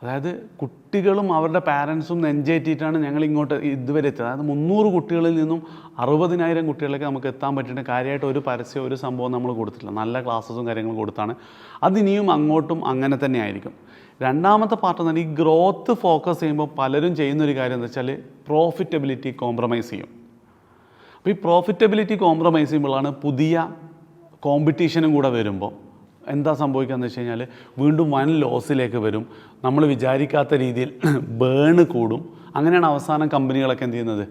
അതായത് കുട്ടികളും അവരുടെ പാരൻസും നെഞ്ചേറ്റിയിട്ടാണ് ഞങ്ങൾ ഇങ്ങോട്ട് ഇതുവരെ എത്തിയത്. അതായത് മുന്നൂറ് കുട്ടികളിൽ നിന്നും അറുപതിനായിരം കുട്ടികളിലേക്ക് നമുക്ക് എത്താൻ പറ്റിയിട്ട് കാര്യമായിട്ട് ഒരു പരസ്യം ഒരു സംഭവം നമ്മൾ കൊടുത്തിട്ടില്ല. നല്ല ക്ലാസ്സസും കാര്യങ്ങളും കൊടുത്താണ്. അതിനിയും അങ്ങോട്ടും അങ്ങനെ തന്നെ ആയിരിക്കും. രണ്ടാമത്തെ പാർട്ട് എന്ന് പറഞ്ഞാൽ ഈ ഗ്രോത്ത് ഫോക്കസ് ചെയ്യുമ്പോൾ പലരും ചെയ്യുന്നൊരു കാര്യം എന്ന് വെച്ചാൽ പ്രോഫിറ്റബിലിറ്റി കോംപ്രമൈസ് ചെയ്യും. അപ്പോൾ ഈ പ്രോഫിറ്റബിലിറ്റി കോംപ്രമൈസ് ചെയ്യുമ്പോഴാണ് പുതിയ കോമ്പറ്റീഷനും കൂടെ വരുമ്പോൾ എന്താ സംഭവിക്കുകയെന്ന് വെച്ച് കഴിഞ്ഞാൽ വീണ്ടും വൻ ലോസിലേക്ക് വരും. നമ്മൾ വിചാരിക്കാത്ത രീതിയിൽ ബേണ് കൂടും. അങ്ങനെയാണ് അവസാനം കമ്പനികളൊക്കെ എന്ത് ചെയ്യുന്നത്?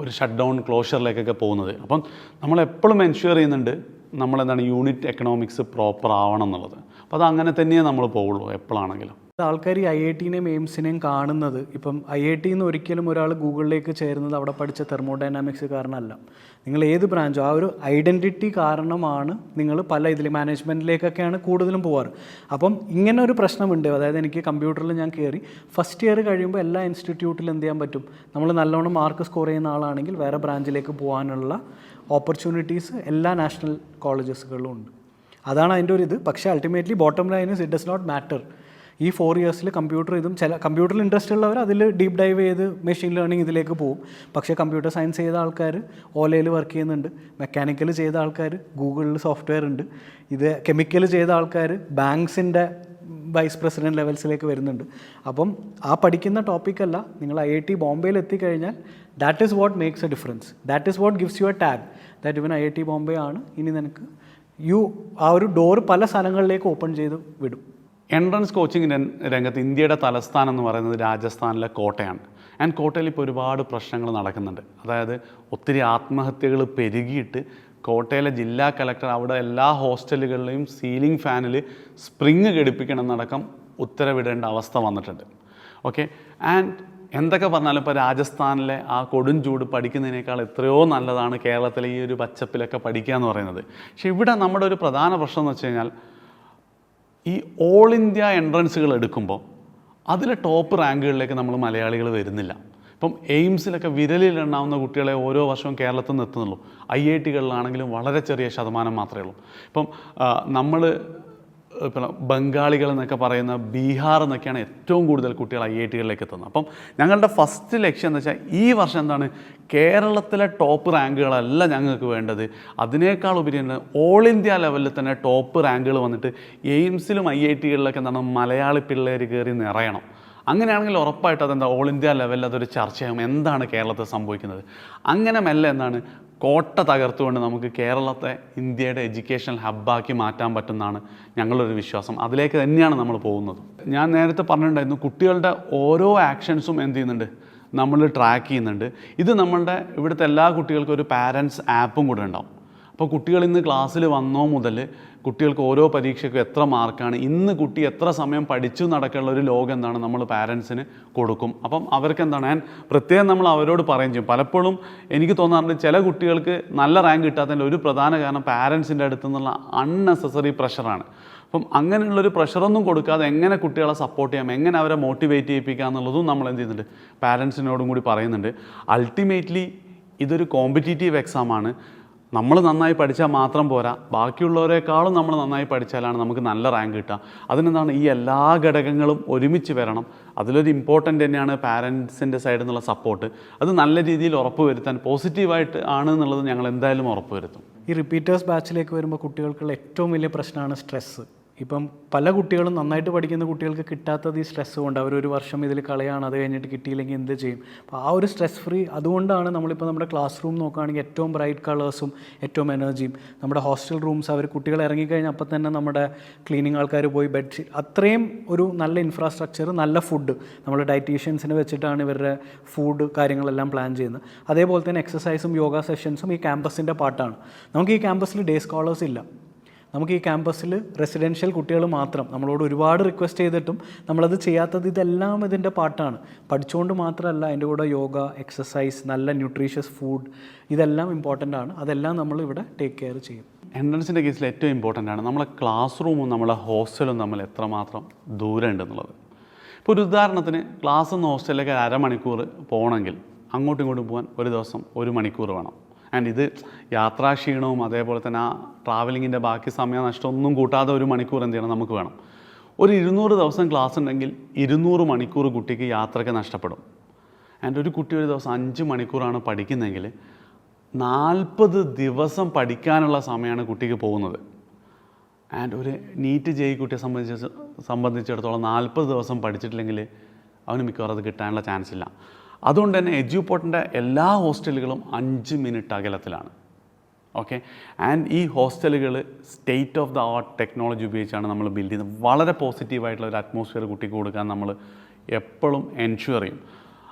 ഒരു ഷട്ട് ഡൗൺ ക്ലോഷറിലേക്കൊക്കെ പോകുന്നത്. അപ്പം നമ്മൾ എപ്പോഴും എൻഷുർ ചെയ്യുന്നുണ്ട് നമ്മളെന്താണ്? യൂണിറ്റ് എക്കണോമിക്സ് പ്രോപ്പർ ആവണം എന്നുള്ളത്. അപ്പോൾ അത് അങ്ങനെ തന്നെയേ നമ്മൾ പോവുള്ളൂ എപ്പോഴാണെങ്കിലും ആൾക്കാർ ഈ ഐ ഐ ടിനെയും എയിംസിനെയും കാണുന്നത് ഇപ്പം ഐ ഐ ടി നിന്ന് ഒരിക്കലും ഒരാൾ ഗൂഗിളിലേക്ക് ചേരുന്നത് അവിടെ പഠിച്ച തെർമോഡൈനാമിക്സ് കാരണമല്ല നിങ്ങൾ ഏത് ബ്രാഞ്ചോ ആ ഒരു ഐഡന്റിറ്റി കാരണമാണ് നിങ്ങൾ പല ഇതിൽ മാനേജ്മെന്റിലേക്കൊക്കെയാണ് കൂടുതലും പോവാറ്. അപ്പം ഇങ്ങനെ ഒരു പ്രശ്നമുണ്ട്. അതായത് എനിക്ക് കമ്പ്യൂട്ടറിൽ ഞാൻ കയറി ഫസ്റ്റ് ഇയർ കഴിയുമ്പോൾ എല്ലാ ഇൻസ്റ്റിറ്റ്യൂട്ടിലും എന്ത് ചെയ്യാൻ പറ്റും? നമ്മൾ നല്ലോണം മാർക്ക് സ്കോർ ചെയ്യുന്ന ആളാണെങ്കിൽ വേറെ ബ്രാഞ്ചിലേക്ക് പോകാനുള്ള ഓപ്പർച്യൂണിറ്റീസ് എല്ലാ നാഷണൽ കോളേജസുകളിലും ഉണ്ട്. അതാണ് അതിന്റെ ഒരു ഇത്. പക്ഷേ ultimately bottom line is it does not matter. ഈ ഫോർ ഇയേഴ്സിൽ കമ്പ്യൂട്ടർ ഇതും ചില കമ്പ്യൂട്ടറിൽ ഇൻട്രസ്റ്റ് ഉള്ളവർ അതിൽ ഡീപ്പ് ഡൈവ് ചെയ്ത് മെഷീൻ ലേണിംഗ് ഇതിലേക്ക് പോകും പക്ഷേ കമ്പ്യൂട്ടർ സയൻസ് ചെയ്ത ആൾക്കാർ ഓലയിൽ വർക്ക് ചെയ്യുന്നുണ്ട്. മെക്കാനിക്കൽ ചെയ്ത ആൾക്കാർ ഗൂഗിളിൽ സോഫ്റ്റ്വെയർ ഉണ്ട്. ഇത് കെമിക്കൽ ചെയ്ത ആൾക്കാർ ബാങ്ക്സിന്റെ വൈസ് പ്രസിഡന്റ് ലെവൽസിലേക്ക് വരുന്നുണ്ട്. അപ്പം ആ പഠിക്കുന്ന ടോപ്പിക്കല്ല നിങ്ങൾ ഐ ഐ ടി ബോംബെയിൽ എത്തിക്കഴിഞ്ഞാൽ that is what makes a difference that is what gives you a tag that even I I T Bombay ആണ്. ഇനി നിനക്ക് യു ആ ഒരു ഡോർ പല സ്ഥലങ്ങളിലേക്ക് ഓപ്പൺ ചെയ്ത് വിടും. എൻട്രൻസ് കോച്ചിങ് രംഗത്ത് ഇന്ത്യയുടെ തലസ്ഥാനം എന്ന് പറയുന്നത് രാജസ്ഥാനിലെ കോട്ടയാണ്. ആൻഡ് കോട്ടയിൽ ഇപ്പോൾ ഒരുപാട് പ്രശ്നങ്ങൾ നടക്കുന്നുണ്ട്. അതായത് ഒത്തിരി ആത്മഹത്യകൾ പെരുകിയിട്ട് കോട്ടയിലെ ജില്ലാ കലക്ടർ അവിടെ എല്ലാ ഹോസ്റ്റലുകളിലെയും സീലിംഗ് ഫാനിൽ സ്പ്രിങ് ഘടിപ്പിക്കണം എന്നടക്കം ഉത്തരവിടേണ്ട അവസ്ഥ വന്നിട്ടുണ്ട്. ഓക്കെ? ആൻഡ് എന്തൊക്കെ പറഞ്ഞാലും ഇപ്പോൾ രാജസ്ഥാനിലെ ആ കൊടും ചൂട് പഠിക്കുന്നതിനേക്കാൾ എത്രയോ നല്ലതാണ് കേരളത്തിലെ ഈ ഒരു പച്ചപ്പിലൊക്കെ പഠിക്കുക എന്ന് പറയുന്നത്. പക്ഷേ ഇവിടെ നമ്മുടെ ഒരു പ്രധാന പ്രശ്നം എന്ന് വെച്ച് കഴിഞ്ഞാൽ ഈ ഓൾ ഇന്ത്യ എൻട്രൻസുകൾ എടുക്കുമ്പോൾ അതിലെ ടോപ്പ് റാങ്കുകളിലേക്ക് നമ്മൾ മലയാളികൾ വരുന്നില്ല. ഇപ്പം എയിംസിലൊക്കെ വിരലിലെണ്ണാവുന്ന കുട്ടികളെ ഓരോ വർഷവും കേരളത്തിൽ നിന്ന് എത്തുന്നുള്ളൂ ഐ ഐ ടികളിലാണെങ്കിലും വളരെ ചെറിയ ശതമാനം മാത്രമേ ഉള്ളൂ. ഇപ്പം നമ്മൾ ഇപ്പം ബംഗാളികൾ എന്നൊക്കെ പറയുന്ന ബീഹാർ എന്നൊക്കെയാണ് ഏറ്റവും കൂടുതൽ കുട്ടികൾ ഐ ഐ ടികളിലേക്ക് എത്തുന്നത്. അപ്പം ഞങ്ങളുടെ ഫസ്റ്റ് ലക്ഷ്യം എന്ന് വെച്ചാൽ ഈ വർഷം എന്താണ് കേരളത്തിലെ ടോപ്പ് റാങ്കുകളല്ല ഞങ്ങൾക്ക് വേണ്ടത്. അതിനേക്കാൾ ഉപരി ഓൾ ഇന്ത്യ ലെവലിൽ തന്നെ ടോപ്പ് റാങ്കുകൾ വന്നിട്ട് എയിംസിലും ഐ ഐ ടികളിലൊക്കെ എന്താണ് മലയാളി പിള്ളേർ കയറി നിറയണം. അങ്ങനെയാണെങ്കിൽ ഉറപ്പായിട്ട് അതെന്താ ഓൾ ഇന്ത്യ ലെവലിൽ അതൊരു ചർച്ചയാകും. എന്താണ് കേരളത്തിൽ സംഭവിക്കുന്നത്? അങ്ങനെ മെല്ലെ എന്താണ് കോട്ട തകർത്തുകൊണ്ട് നമുക്ക് കേരളത്തെ ഇന്ത്യയുടെ എഡ്യൂക്കേഷണൽ ഹബ്ബാക്കി മാറ്റാൻ പറ്റുന്നതാണ് ഞങ്ങളൊരു വിശ്വാസം. അതിലേക്ക് തന്നെയാണ് നമ്മൾ പോകുന്നത്. ഞാൻ നേരത്തെ പറഞ്ഞിട്ടുണ്ടായിരുന്നു കുട്ടികളുടെ ഓരോ ആക്ഷൻസും എന്ത് ചെയ്യുന്നുണ്ട്? നമ്മൾ ട്രാക്ക് ചെയ്യുന്നുണ്ട്. ഇത് നമ്മളുടെ ഇവിടുത്തെ എല്ലാ കുട്ടികൾക്കും ഒരു പാരൻസ് ആപ്പും കൂടെ ഉണ്ടാവും. അപ്പോൾ കുട്ടികൾ ഇന്ന് ക്ലാസ്സിൽ വന്നോ മുതൽ കുട്ടികൾക്ക് ഓരോ പരീക്ഷയ്ക്കും എത്ര മാർക്കാണ് ഇന്ന് കുട്ടി എത്ര സമയം പഠിച്ചു നടക്കാനുള്ള ഒരു ലോകം എന്താണ് നമ്മൾ പാരൻസിന് കൊടുക്കും. അപ്പം അവർക്ക് എന്താണ് ഞാൻ പ്രത്യേകം നമ്മൾ അവരോട് പറയും ചെയ്യും. പലപ്പോഴും എനിക്ക് തോന്നാറുണ്ട് ചില കുട്ടികൾക്ക് നല്ല റാങ്ക് കിട്ടാത്തതിന്റെ ഒരു പ്രധാന കാരണം പാരൻസിന്റെ അടുത്തു നിന്നുള്ള അൺനെസസറി പ്രഷറാണ് അപ്പം അങ്ങനെയുള്ളൊരു പ്രഷറൊന്നും കൊടുക്കാതെ എങ്ങനെ കുട്ടികളെ സപ്പോർട്ട് ചെയ്യാം എങ്ങനെ അവരെ മോട്ടിവേറ്റ് ചെയ്യിപ്പിക്കുക എന്നുള്ളതും നമ്മൾ എന്ത് ചെയ്യുന്നുണ്ട്? പാരൻസിനോടും കൂടി പറയുന്നുണ്ട്. അൾട്ടിമേറ്റ്ലി ഇതൊരു കോമ്പറ്റീറ്റീവ് എക്സാമാണ് നമ്മൾ നന്നായി പഠിച്ചാൽ മാത്രം പോരാ. ബാക്കിയുള്ളവരെക്കാളും നമ്മൾ നന്നായി പഠിച്ചാലാണ് നമുക്ക് നല്ല റാങ്ക് കിട്ടുക. അതിനെന്താണ്? ഈ എല്ലാ ഘടകങ്ങളും ഒരുമിച്ച് വരണം. അതിലൊരു ഇമ്പോർട്ടന്റ് തന്നെയാണ് പാരൻസിന്റെ സൈഡിൽ നിന്നുള്ള സപ്പോർട്ട് അത് നല്ല രീതിയിൽ ഉറപ്പ് വരുത്താൻ പോസിറ്റീവായിട്ട് ആണ് എന്നുള്ളത് ഞങ്ങൾ എന്തായാലും ഉറപ്പ് വരുത്തും. ഈ റിപ്പീറ്റേഴ്സ് ബാച്ചിലേക്ക് വരുമ്പോൾ കുട്ടികൾക്കുള്ള ഏറ്റവും വലിയ പ്രശ്നമാണ് സ്ട്രെസ്സ് ഇപ്പം പല കുട്ടികളും നന്നായിട്ട് പഠിക്കുന്ന കുട്ടികൾക്ക് കിട്ടാത്തത് ഈ സ്ട്രെസ് കൊണ്ട്. അവരൊരു വർഷം ഇതിൽ കളയാണ് അത് കഴിഞ്ഞിട്ട് കിട്ടിയില്ലെങ്കിൽ എന്ത് ചെയ്യും? അപ്പോൾ ആ ഒരു സ്ട്രെസ് ഫ്രീ അതുകൊണ്ടാണ് നമ്മളിപ്പോൾ നമ്മുടെ ക്ലാസ് റൂം നോക്കുകയാണെങ്കിൽ ഏറ്റവും ബ്രൈറ്റ് കളേഴ്സും ഏറ്റവും എനർജിയും നമ്മുടെ ഹോസ്റ്റൽ റൂംസ് അവർ കുട്ടികൾ ഇറങ്ങിക്കഴിഞ്ഞാൽ അപ്പം തന്നെ നമ്മുടെ ക്ലീനിങ് ആൾക്കാർ പോയി ബെഡ്ഷീറ്റ് അത്രയും ഒരു നല്ല ഇൻഫ്രാസ്ട്രക്ചർ നല്ല ഫുഡ് നമ്മൾ ഡയറ്റീഷ്യൻസിനെ വെച്ചിട്ടാണ് ഇവരുടെ ഫുഡ് കാര്യങ്ങളെല്ലാം പ്ലാൻ ചെയ്യുന്നത്. അതേപോലെ തന്നെ എക്സസൈസും യോഗ സെഷൻസും ഈ ക്യാമ്പസിന്റെ പാട്ടാണ്. നമുക്ക് ഈ ക്യാമ്പസിൽ ഡേ സ്കോളേഴ്സ് ഇല്ല. നമുക്ക് ഈ ക്യാമ്പസിൽ റെസിഡൻഷ്യൽ കുട്ടികൾ മാത്രം നമ്മളോട് ഒരുപാട് റിക്വസ്റ്റ് ചെയ്തിട്ടും നമ്മളത് ചെയ്യാത്തത് ഇതെല്ലാം ഇതിന്റെ പാട്ടാണ്. പഠിച്ചുകൊണ്ട് മാത്രമല്ല അതിന്റെ കൂടെ യോഗ എക്സസൈസ് നല്ല ന്യൂട്രീഷ്യസ് ഫുഡ് ഇതെല്ലാം ഇമ്പോർട്ടന്റ് ആണ്. അതെല്ലാം നമ്മൾ ഇവിടെ ടേക്ക് കെയർ ചെയ്യും. എൻട്രൻസിന്റെ കേസിൽ ഏറ്റവും ഇമ്പോർട്ടന്റ് ആണ് നമ്മളെ ക്ലാസ് റൂമും നമ്മളെ ഹോസ്റ്റലും തമ്മിൽ എത്രമാത്രം ദൂരം ഉണ്ടെന്നുള്ളത്. ഇപ്പോൾ ഒരു ഉദാഹരണത്തിന് ക്ലാസ് നിന്ന് ഹോസ്റ്റലിലേക്ക് അരമണിക്കൂർ പോകണമെങ്കിൽ അങ്ങോട്ടും ഇങ്ങോട്ടും പോകാൻ ഒരു ദിവസം ഒരു മണിക്കൂർ വേണം. ആൻഡ് ഇത് യാത്രാക്ഷീണവും അതേപോലെ തന്നെ ആ ട്രാവലിങ്ങിന്റെ ബാക്കി സമയ നഷ്ടമൊന്നും കൂട്ടാതെ ഒരു മണിക്കൂർ എന്ത് ചെയ്യണം നമുക്ക് വേണം. ഒരു ഇരുന്നൂറ് ദിവസം ക്ലാസ് ഉണ്ടെങ്കിൽ ഇരുന്നൂറ് മണിക്കൂർ കുട്ടിക്ക് യാത്രയ്ക്ക് നഷ്ടപ്പെടും. ആൻഡ് ഒരു കുട്ടി ഒരു ദിവസം അഞ്ച് മണിക്കൂറാണ് പഠിക്കുന്നതെങ്കിൽ നാൽപ്പത് ദിവസം പഠിക്കാനുള്ള സമയമാണ് കുട്ടിക്ക് പോകുന്നത്. ആൻഡ് ഒരു നീറ്റ് ജയി കുട്ടിയെ സംബന്ധിച്ച് സംബന്ധിച്ചിടത്തോളം നാൽപ്പത് ദിവസം പഠിച്ചിട്ടില്ലെങ്കിൽ അവന് മിക്കവാറും അത് കിട്ടാനുള്ള ചാൻസ് ഇല്ല. അതുകൊണ്ട് തന്നെ എജ്യൂപോർട്ടിന്റെ എല്ലാ ഹോസ്റ്റലുകളും അഞ്ച് മിനിറ്റ് അകലത്തിലാണ്. ഓക്കെ? ആൻഡ് ഈ ഹോസ്റ്റലുകൾ state of the art technology ഉപയോഗിച്ചാണ് നമ്മൾ ബിൽഡ് ചെയ്യുന്നത്. വളരെ പോസിറ്റീവായിട്ടുള്ള ഒരു അറ്റ്മോസ്ഫിയർ കുട്ടിക്ക് കൊടുക്കാൻ നമ്മൾ എപ്പോഴും എൻഷുർ ചെയ്യും.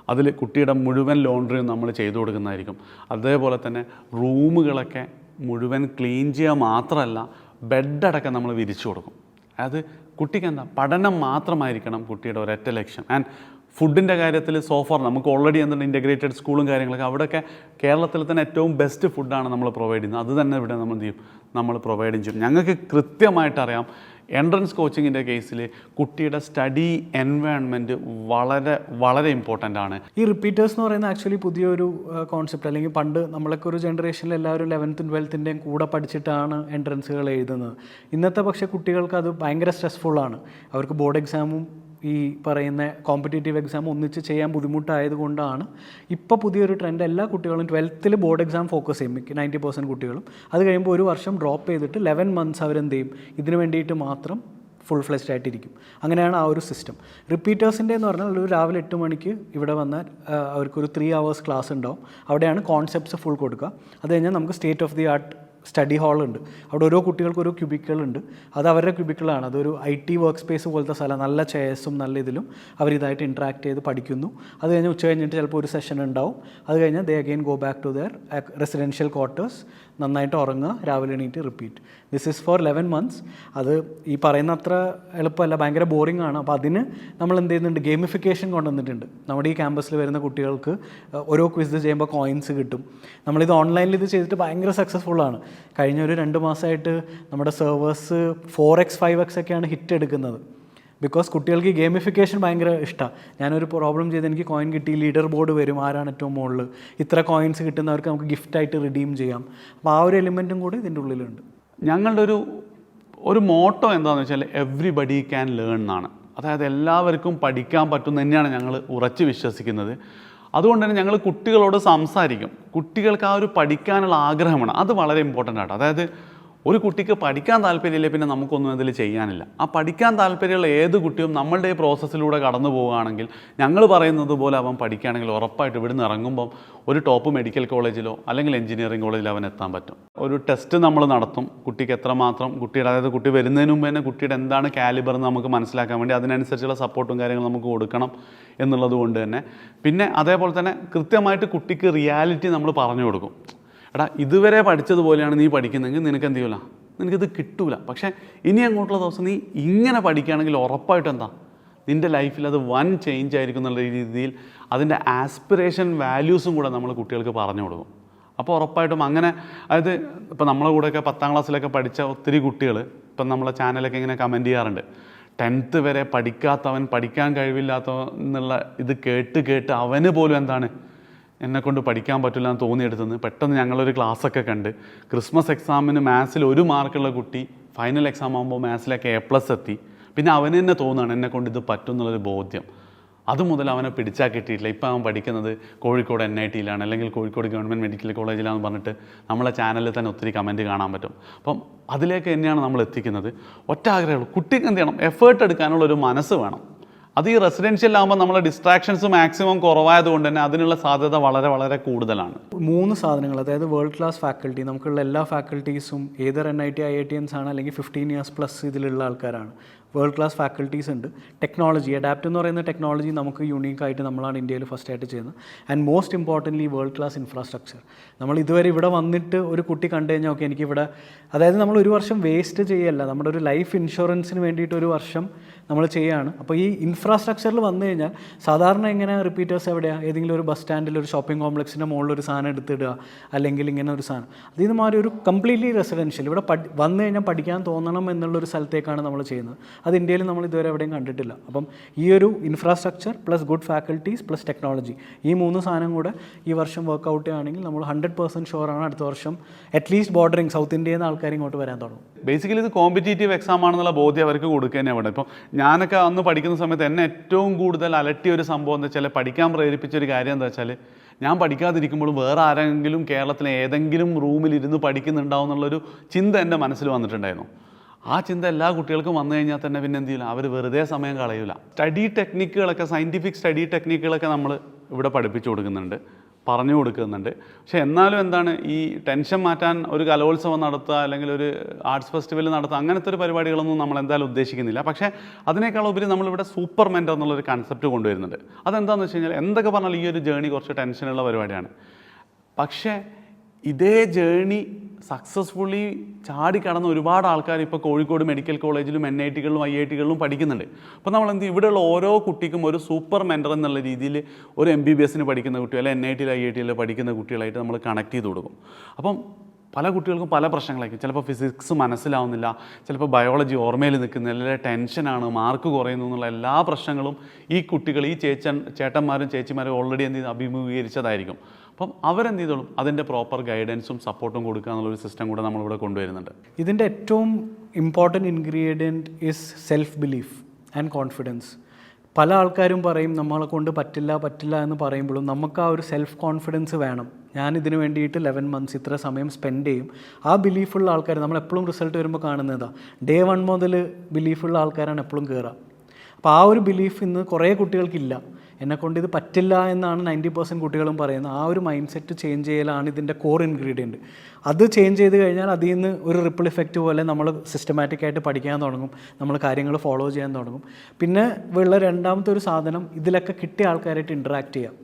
അതിൽ കുട്ടിയുടെ മുഴുവൻ ലോണ്ടറിയും നമ്മൾ ചെയ്തു കൊടുക്കുന്നതായിരിക്കും. അതേപോലെ തന്നെ റൂമുകളൊക്കെ മുഴുവൻ ക്ലീൻ ചെയ്യുക മാത്രമല്ല ബെഡടക്കം നമ്മൾ വിരിച്ചു കൊടുക്കും. അതായത് കുട്ടിക്ക് എന്താ പഠനം മാത്രമായിരിക്കണം കുട്ടിയുടെ ഒരൊറ്റ ലക്ഷ്യം. ആൻഡ് ഫുഡിന്റെ കാര്യത്തിൽ സോഫർ നമുക്ക് ഓൾറെഡി എന്തുണ്ട് ഇന്റഗ്രേറ്റഡ് സ്കൂളും കാര്യങ്ങളൊക്കെ. അവിടെയൊക്കെ കേരളത്തിൽ തന്നെ ഏറ്റവും ബെസ്റ്റ് ഫുഡാണ് നമ്മൾ പ്രൊവൈഡ് ചെയ്യുന്നത്. അത് തന്നെ ഇവിടെ നമ്മൾ എന്ത് ചെയ്യും? നമ്മൾ പ്രൊവൈഡ് ചെയ്യും. ഞങ്ങൾക്ക് കൃത്യമായിട്ടറിയാം എൻട്രൻസ് കോച്ചിങ്ങിന്റെ കേസിൽ കുട്ടിയുടെ സ്റ്റഡി എൻവയോൺമെന്റ് വളരെ വളരെ ഇമ്പോർട്ടന്റ് ആണ്. ഈ റിപ്പീറ്റേഴ്സ് എന്ന് പറയുന്ന ആക്ച്വലി പുതിയൊരു കോൺസെപ്റ്റ് അല്ലെങ്കിൽ പണ്ട് നമ്മളൊക്കെ ഒരു ജനറേഷനിൽ എല്ലാവരും ലെവൻത്തും ട്വൽത്തിന്റെയും കൂടെ പഠിച്ചിട്ടാണ് എൻട്രൻസുകൾ എഴുതുന്നത്. ഇന്നത്തെ പക്ഷേ കുട്ടികൾക്ക് അത് ഭയങ്കര സ്ട്രെസ്ഫുള്ളാണ് അവർക്ക് ബോർഡ് എക്സാമും ഈ പറയുന്ന കോമ്പറ്റേറ്റീവ് എക്സാം ഒന്നിച്ച് ചെയ്യാൻ ബുദ്ധിമുട്ടായതുകൊണ്ടാണ് ഇപ്പോൾ പുതിയൊരു ട്രെൻഡ് എല്ലാ കുട്ടികളും ട്വൽത്തിൽ ബോർഡ് എക്സാം ഫോക്കസ് ചെയ്യും. മിക്ക നയന്റി പെർസെന്റ് കുട്ടികളും. അത് കഴിയുമ്പോൾ ഒരു വർഷം ഡ്രോപ്പ് ചെയ്തിട്ട് ലെവൻ മന്ത്സ് അവരെന്ത് ചെയ്യും ഇതിന് വേണ്ടിയിട്ട് മാത്രം ഫുൾ ഫ്ലെസ്ഡ് ആയിട്ടിരിക്കും. അങ്ങനെയാണ് ആ ഒരു സിസ്റ്റം റിപ്പീറ്റേഴ്സിന്റെ എന്ന് പറഞ്ഞാൽ ഒരു രാവിലെ എട്ട് മണിക്ക് ഇവിടെ വന്നാൽ അവർക്കൊരു ത്രീ അവേഴ്സ് ക്ലാസ് ഉണ്ടാവും. അവിടെയാണ് കോൺസെപ്റ്റ്സ് ഫുൾ കൊടുക്കുക. അത് കഴിഞ്ഞാൽ നമുക്ക് state of the art study ഹാളുണ്ട്. അവിടെ ഓരോ കുട്ടികൾക്ക് ഓരോ ക്യൂബിക്കളുണ്ട്. അത് അവരുടെ ക്യൂബിക്കളാണ്. അതൊരു ഐ ടി വർക്ക് സ്പേസ് പോലത്തെ സ്ഥലം. നല്ല ചെയർസും നല്ല ഇതിലും അവരിതായിട്ട് ഇൻട്രാക്ട് ചെയ്ത് പഠിക്കുന്നു. അത് കഴിഞ്ഞ് ഉച്ച കഴിഞ്ഞിട്ട് ചിലപ്പോൾ ഒരു സെഷൻ ഉണ്ടാവും. അത് കഴിഞ്ഞ് they again go back to their residential quarters നന്നായിട്ട് ഉറങ്ങുക. രാവിലെ എണീറ്റ് repeat this is for eleven months അത് ഈ പറയുന്ന അത്ര എളുപ്പമല്ല. ഭയങ്കര ബോറിംഗ് ആണ്. അപ്പോൾ അതിന് നമ്മൾ എന്ത് ചെയ്യുന്നുണ്ട്? ഗെയിമിഫിക്കേഷൻ കൊണ്ടുവന്നിട്ടുണ്ട്. നമ്മുടെ ഈ ക്യാമ്പസിൽ വരുന്ന കുട്ടികൾക്ക് ഓരോ ക്വിസ് ചെയ്യുമ്പോൾ കോയിൻസ് കിട്ടും. നമ്മളിത് ഓൺലൈനിൽ ഇത് ചെയ്തിട്ട് ഭയങ്കര സക്സസ്ഫുൾ ആണ്. കഴിഞ്ഞ ഒരു രണ്ട് മാസമായിട്ട് നമ്മുടെ servers four x five x ഒക്കെയാണ് ഹിറ്റ് എടുക്കുന്നത്. ബിക്കോസ് കുട്ടികൾക്ക് ഗെയിമിഫിക്കേഷൻ ഭയങ്കര ഇഷ്ടമാണ് ഞാനൊരു പ്രോബ്ലം ചെയ്ത് എനിക്ക് കോയിൻ കിട്ടി ലീഡർ ബോർഡ് വരും ആരാണ് ഏറ്റവും മുകളിൽ ഇത്ര കോയിൻസ് കിട്ടുന്നവർക്ക് നമുക്ക് ഗിഫ്റ്റായിട്ട് റിഡീം ചെയ്യാം. അപ്പോൾ ആ ഒരു എലിമെന്റും കൂടി ഇതിന്റെ ഉള്ളിലുണ്ട്. ഞങ്ങളുടെ ഒരു ഒരു മോട്ടോ എന്താണെന്ന് വെച്ചാൽ എവ്രിബഡി ക്യാൻ ലേൺ എന്നാണ്. അതായത് എല്ലാവർക്കും പഠിക്കാൻ പറ്റും തന്നെയാണ് ഞങ്ങൾ ഉറച്ച് വിശ്വസിക്കുന്നത്. അതുകൊണ്ട് തന്നെ ഞങ്ങൾ കുട്ടികളോട് സംസാരിക്കും. കുട്ടികൾക്ക് ആ ഒരു പഠിക്കാനുള്ള ആഗ്രഹമാണ്. അത് വളരെ ഇമ്പോർട്ടന്റ് ആണ് അതായത് ഒരു കുട്ടിക്ക് പഠിക്കാൻ താല്പര്യമില്ല പിന്നെ നമുക്കൊന്നും അതിൽ ചെയ്യാനില്ല. ആ പഠിക്കാൻ താല്പര്യമുള്ള ഏത് കുട്ടിയും നമ്മളുടെ ഈ പ്രോസസ്സിലൂടെ കടന്നു പോവുകയാണെങ്കിൽ ഞങ്ങൾ പറയുന്നത് പോലെ അവൻ പഠിക്കുകയാണെങ്കിൽ ഉറപ്പായിട്ട് ഇവിടുന്ന് ഇറങ്ങുമ്പം ഒരു ടോപ്പ് മെഡിക്കൽ കോളേജിലോ അല്ലെങ്കിൽ എഞ്ചിനീയറിംഗ് കോളേജിലോ അവൻ എത്താൻ പറ്റും. ഒരു ടെസ്റ്റ് നമ്മൾ നടത്തും. കുട്ടിക്ക് എത്രമാത്രം കുട്ടിയുടെ അതായത് കുട്ടി വരുന്നതിന് മുമ്പ് തന്നെ കുട്ടിയുടെ എന്താണ് കാലിബർ എന്ന് നമുക്ക് മനസ്സിലാക്കാൻ വേണ്ടി അതിനനുസരിച്ചുള്ള സപ്പോർട്ടും കാര്യങ്ങളും നമുക്ക് കൊടുക്കണം എന്നുള്ളത് കൊണ്ട് തന്നെ. പിന്നെ അതേപോലെ തന്നെ കൃത്യമായിട്ട് കുട്ടിക്ക് റിയാലിറ്റി നമ്മൾ പറഞ്ഞു കൊടുക്കും. എടാ ഇതുവരെ പഠിച്ചതുപോലെയാണ് നീ പഠിക്കുന്നതെങ്കിൽ നിനക്ക് എന്ത് ചെയ്യൂല? നിനക്കിത് കിട്ടൂല. പക്ഷേ ഇനി അങ്ങോട്ടുള്ള ദിവസം നീ ഇങ്ങനെ പഠിക്കുകയാണെങ്കിൽ ഉറപ്പായിട്ട് എന്താ? നിന്റെ ലൈഫിൽ അത് വൻ ചേഞ്ച് ആയിരിക്കും എന്നുള്ള രീതിയിൽ അതിന്റെ ആസ്പിറേഷൻ വാല്യൂസും കൂടെ നമ്മൾ കുട്ടികൾക്ക് പറഞ്ഞു കൊടുക്കും. അപ്പോൾ ഉറപ്പായിട്ടും അങ്ങനെ അതായത് ഇപ്പം നമ്മളെ കൂടെയൊക്കെ പത്താം ക്ലാസ്സിലൊക്കെ പഠിച്ച ഒത്തിരി കുട്ടികൾ ഇപ്പം നമ്മളെ ചാനലൊക്കെ ഇങ്ങനെ കമന്റ് ചെയ്യാറുണ്ട്. ടെൻത്ത് വരെ പഠിക്കാത്തവൻ പഠിക്കാൻ കഴിവില്ലാത്തവൻ എന്നുള്ള ഇത് കേട്ട് കേട്ട് അവന് പോലും എന്താണ് എന്നെ കൊണ്ട് പഠിക്കാൻ പറ്റില്ല എന്ന് തോന്നിയെടുത്തുനിന്ന് പെട്ടെന്ന് ഞങ്ങളൊരു ക്ലാസ്സൊക്കെ കണ്ട്. ക്രിസ്മസ് എക്സാമിന് മാത്സിൽ ഒരു മാർക്കുള്ള കുട്ടി ഫൈനൽ എക്സാം ആകുമ്പോൾ മാത്സിലൊക്കെ എ പ്ലസ് എത്തി. പിന്നെ അവന് തന്നെ തോന്നുകയാണ് എന്നെ കൊണ്ട് ഇത് പറ്റും എന്നുള്ളൊരു ബോധ്യം. അത് മുതൽ അവനെ പിടിച്ചാൽ കിട്ടിയിട്ടില്ല. ഇപ്പം അവൻ പഠിക്കുന്നത് കോഴിക്കോട് എൻ ഐ ടിയിലാണ് അല്ലെങ്കിൽ കോഴിക്കോട് ഗവൺമെന്റ് മെഡിക്കൽ കോളേജിലാണെന്ന് പറഞ്ഞിട്ട് നമ്മളെ ചാനലിൽ തന്നെ ഒത്തിരി കമന്റ് കാണാൻ പറ്റും. അപ്പം അതിലേക്ക് തന്നെയാണ് നമ്മൾ എത്തിക്കുന്നത്. ഒറ്റ ആഗ്രഹമുള്ളൂ കുട്ടിക്ക് എന്ത് ചെയ്യണം? എഫേർട്ട് എടുക്കാനുള്ള ഒരു മനസ്സ് വേണം. അത് ഈ റെസിഡൻഷ്യൽ ആകുമ്പോൾ നമ്മളെ ഡിസ്ട്രാക്ഷൻസ് മാക്സിമം കുറവായതുകൊണ്ട് തന്നെ അതിനുള്ള സാധ്യത വളരെ വളരെ കൂടുതലാണ്. മൂന്ന് സാധനങ്ങൾ അതായത് വേൾഡ് ക്ലാസ് ഫാക്കൽറ്റി നമുക്കുള്ള എല്ലാ ഫാക്കൽറ്റീസും either N I T I I T എൻസ് ആണ് അല്ലെങ്കിൽ ഫിഫ്റ്റീൻ ഇയേഴ്സ് പ്ലസ് ഇതിലുള്ള ആൾക്കാരാണ്. വേൾഡ് ക്ലാസ് ഫാക്കൽറ്റീസ് ഉണ്ട്. ടെക്നോളജി അഡാപ്റ്റ് എന്ന് പറയുന്ന ടെക്നോളജി നമുക്ക് യുണീക്കായിട്ട് നമ്മളാണ് ഇന്ത്യയിൽ ഫസ്റ്റ് ആയിട്ട് ചെയ്യുന്നത്. And most importantly world class infrastructure നമ്മൾ ഇതുവരെ ഇവിടെ വന്നിട്ട് ഒരു കുട്ടി കണ്ടു കഴിഞ്ഞാൽ ഓക്കെ എനിക്കിവിടെ അതായത് നമ്മൾ ഒരു വർഷം വേസ്റ്റ് ചെയ്യല്ല. നമ്മുടെ ഒരു ലൈഫ് ഇൻഷുറൻസിന് വേണ്ടിയിട്ട് ഒരു വർഷം നമ്മൾ ചെയ്യുകയാണ് അപ്പോൾ ഈ ഇൻഫ്രാസ്ട്രക്ചറിൽ വന്നു കഴിഞ്ഞാൽ സാധാരണ എങ്ങനെ റിപ്പീറ്റേഴ്സ് എവിടെയാണ് ഏതെങ്കിലും ഒരു ബസ് സ്റ്റാൻഡിൽ ഒരു ഷോപ്പിംഗ് കോംപ്ലക്സിന്റെ മുകളിൽ ഒരു സാധനം എടുത്തിടുക. അല്ലെങ്കിൽ ഇങ്ങനെ ഒരു സാധനം. അതിൽ മാറി ഒരു കംപ്ലീറ്റ്ലി റെസിഡൻഷ്യൽ ഇവിടെ പഠി വന്നു കഴിഞ്ഞാൽ പഠിക്കാൻ തോന്നണം എന്നുള്ളൊരു സ്ഥലത്തേക്കാണ് നമ്മൾ ചെയ്യുന്നത്. അത് ഇന്ത്യയിൽ നമ്മൾ ഇതുവരെ എവിടെയും കണ്ടിട്ടില്ല. അപ്പം ഈ ഒരു infrastructure plus good faculties plus technology ഈ മൂന്ന് സാധനം കൂടെ ഈ വർഷം വർക്കൗട്ട് ചെയ്യുകയാണെങ്കിൽ നമ്മൾ ഹൺഡ്രഡ് പെർസെന്റ് ഷുവറാണ് അടുത്ത വർഷം അറ്റ്ലീസ്റ്റ് ബോർഡറിങ് സൗത്ത് ഇന്ത്യയിൽ നിന്ന് ആൾക്കാർ ഇങ്ങോട്ട് വരാൻ തുടങ്ങും. ബേസിക്കലി ഇത് കോമ്പറ്റേറ്റീവ് എക്സാം ആണെന്നുള്ള ബോധ്യം അവർക്ക് കൊടുക്കുക തന്നെ വേണം ഇപ്പം ഞാനൊക്കെ അന്ന് പഠിക്കുന്ന സമയത്ത് എന്നെ ഏറ്റവും കൂടുതൽ അലട്ടിയ ഒരു സംഭവം എന്ന് വെച്ചാൽ പഠിക്കാൻ പ്രേരിപ്പിച്ച ഒരു കാര്യം എന്താ വെച്ചാൽ ഞാൻ പഠിക്കാതിരിക്കുമ്പോഴും വേറെ ആരെങ്കിലും കേരളത്തിലെ ഏതെങ്കിലും റൂമിൽ ഇരുന്ന് പഠിക്കുന്നുണ്ടാവും എന്നുള്ളൊരു ചിന്ത എന്റെ മനസ്സിൽ വന്നിട്ടുണ്ടായിരുന്നു. ആ ചിന്ത എല്ലാ കുട്ടികൾക്കും വന്നു കഴിഞ്ഞാൽ തന്നെ പിന്നെ എന്ത് ചെയ്യില്ല? അവർ വെറുതെ സമയം കളയില്ല സ്റ്റഡി ടെക്നിക്കുകളൊക്കെ സയന്റിഫിക് സ്റ്റഡി ടെക്നിക്കുകളൊക്കെ നമ്മൾ ഇവിടെ പഠിപ്പിച്ചു കൊടുക്കുന്നുണ്ട് പറഞ്ഞു കൊടുക്കുന്നുണ്ട്. പക്ഷെ എന്നാലും എന്താണ് ഈ ടെൻഷൻ മാറ്റാൻ ഒരു കലോത്സവം നടത്തുക അല്ലെങ്കിൽ ഒരു ആർട്സ് ഫെസ്റ്റിവൽ നടത്തുക അങ്ങനത്തെ ഒരു പരിപാടികളൊന്നും നമ്മൾ എന്തായാലും ഉദ്ദേശിക്കുന്നില്ല. പക്ഷേ അതിനേക്കാൾ ഉപരി നമ്മളിവിടെ സൂപ്പർ മെന്റർ എന്നുള്ളൊരു കൺസെപ്റ്റ് കൊണ്ടുവരുന്നുണ്ട്. അതെന്താണെന്ന് വെച്ച് കഴിഞ്ഞാൽ എന്തൊക്കെ പറഞ്ഞാൽ ഈ ഒരു ജേണി കുറച്ച് ടെൻഷനുള്ള പരിപാടിയാണ്. പക്ഷേ ഇതേ ജേണി സക്സസ്ഫുള്ളി ചാടിക്കടന്ന ഒരുപാട് ആൾക്കാർ ഇപ്പോൾ കോഴിക്കോട് മെഡിക്കൽ കോളേജിലും എൻ ഐ ടികളിലും ഐ ഐ ടികളിലും പഠിക്കുന്നുണ്ട് അപ്പോൾ നമ്മൾ എന്ത്? ഇവിടെയുള്ള ഓരോ കുട്ടിക്കും ഒരു സൂപ്പർ മെന്റർ എന്നുള്ള രീതിയിൽ ഒരു എം ബി ബി എസിന് പഠിക്കുന്ന കുട്ടി അല്ലെങ്കിൽ എൻ ഐ ടിയിൽ ഐ ഐ ടിയിൽ പഠിക്കുന്ന കുട്ടികളായിട്ട് നമ്മൾ കണക്ട് ചെയ്ത് കൊടുക്കും അപ്പം പല കുട്ടികൾക്കും പല പ്രശ്നങ്ങളായിരിക്കും. ചിലപ്പോൾ ഫിസിക്സ് മനസ്സിലാവുന്നില്ല ചിലപ്പോൾ ബയോളജി ഓർമ്മയിൽ നിൽക്കുന്നില്ല ടെൻഷനാണ് മാർക്ക് കുറയുന്നു എന്നുള്ള എല്ലാ പ്രശ്നങ്ങളും ഈ കുട്ടികൾ ഈ ചേച്ചൻ ചേട്ടന്മാരും ചേച്ചിമാരും ഓൾറെഡി എന്ത് ചെയ്ത്? അഭിമുഖീകരിച്ചതായിരിക്കും. അപ്പം അവരെന്ത് ചെയ്തോളും? അതിന്റെ പ്രോപ്പർ ഗൈഡൻസും സപ്പോർട്ടും കൊടുക്കുക എന്നുള്ളൊരു സിസ്റ്റം കൂടെ നമ്മളിവിടെ കൊണ്ടുവരുന്നുണ്ട്. ഇതിന്റെ ഏറ്റവും important ingredient is self belief and confidence പല ആൾക്കാരും പറയും നമ്മളെ കൊണ്ട് പറ്റില്ല പറ്റില്ല എന്ന് പറയുമ്പോഴും നമുക്ക് ആ ഒരു സെൽഫ് കോൺഫിഡൻസ് വേണം. ഞാൻ ഇതിന് വേണ്ടിയിട്ട് ലെവൻ മന്ത്സ് ഇത്ര സമയം സ്പെൻഡ് ചെയ്യും. ആ ബിലീഫുള്ള ആൾക്കാർ നമ്മൾ എപ്പോഴും റിസൾട്ട് വരുമ്പോൾ കാണുന്നതാ ഡേ വൺ മുതൽ ബിലീഫുള്ള ആൾക്കാരാണ് എപ്പോഴും കയറുക അപ്പോൾ ആ ഒരു ബിലീഫ് ഇന്ന് കുറേ കുട്ടികൾക്കില്ല. എന്നെക്കൊണ്ട് ഇത് പറ്റില്ല എന്നാണ് നയന്റി പെർസെന്റ് കുട്ടികളും പറയുന്നത്. ആ ഒരു മൈൻഡ് സെറ്റ് ചേഞ്ച് ചെയ്യലാണ് ഇതിന്റെ കോർ ഇൻഗ്രീഡിയന്റ് അത് ചേഞ്ച് ചെയ്ത് കഴിഞ്ഞാൽ അതിൽ നിന്ന് ഒരു റിപ്പിൾ ഇഫക്റ്റ് പോലെ നമ്മൾ സിസ്റ്റമാറ്റിക് ആയിട്ട് പഠിക്കാൻ തുടങ്ങും. നമ്മൾ കാര്യങ്ങൾ ഫോളോ ചെയ്യാൻ തുടങ്ങും. പിന്നെ ഉള്ള രണ്ടാമത്തെ ഒരു സാധനം ഇതിലൊക്കെ കിട്ടിയ ആൾക്കാരായിട്ട് ഇൻട്രാക്ട് ചെയ്യാം.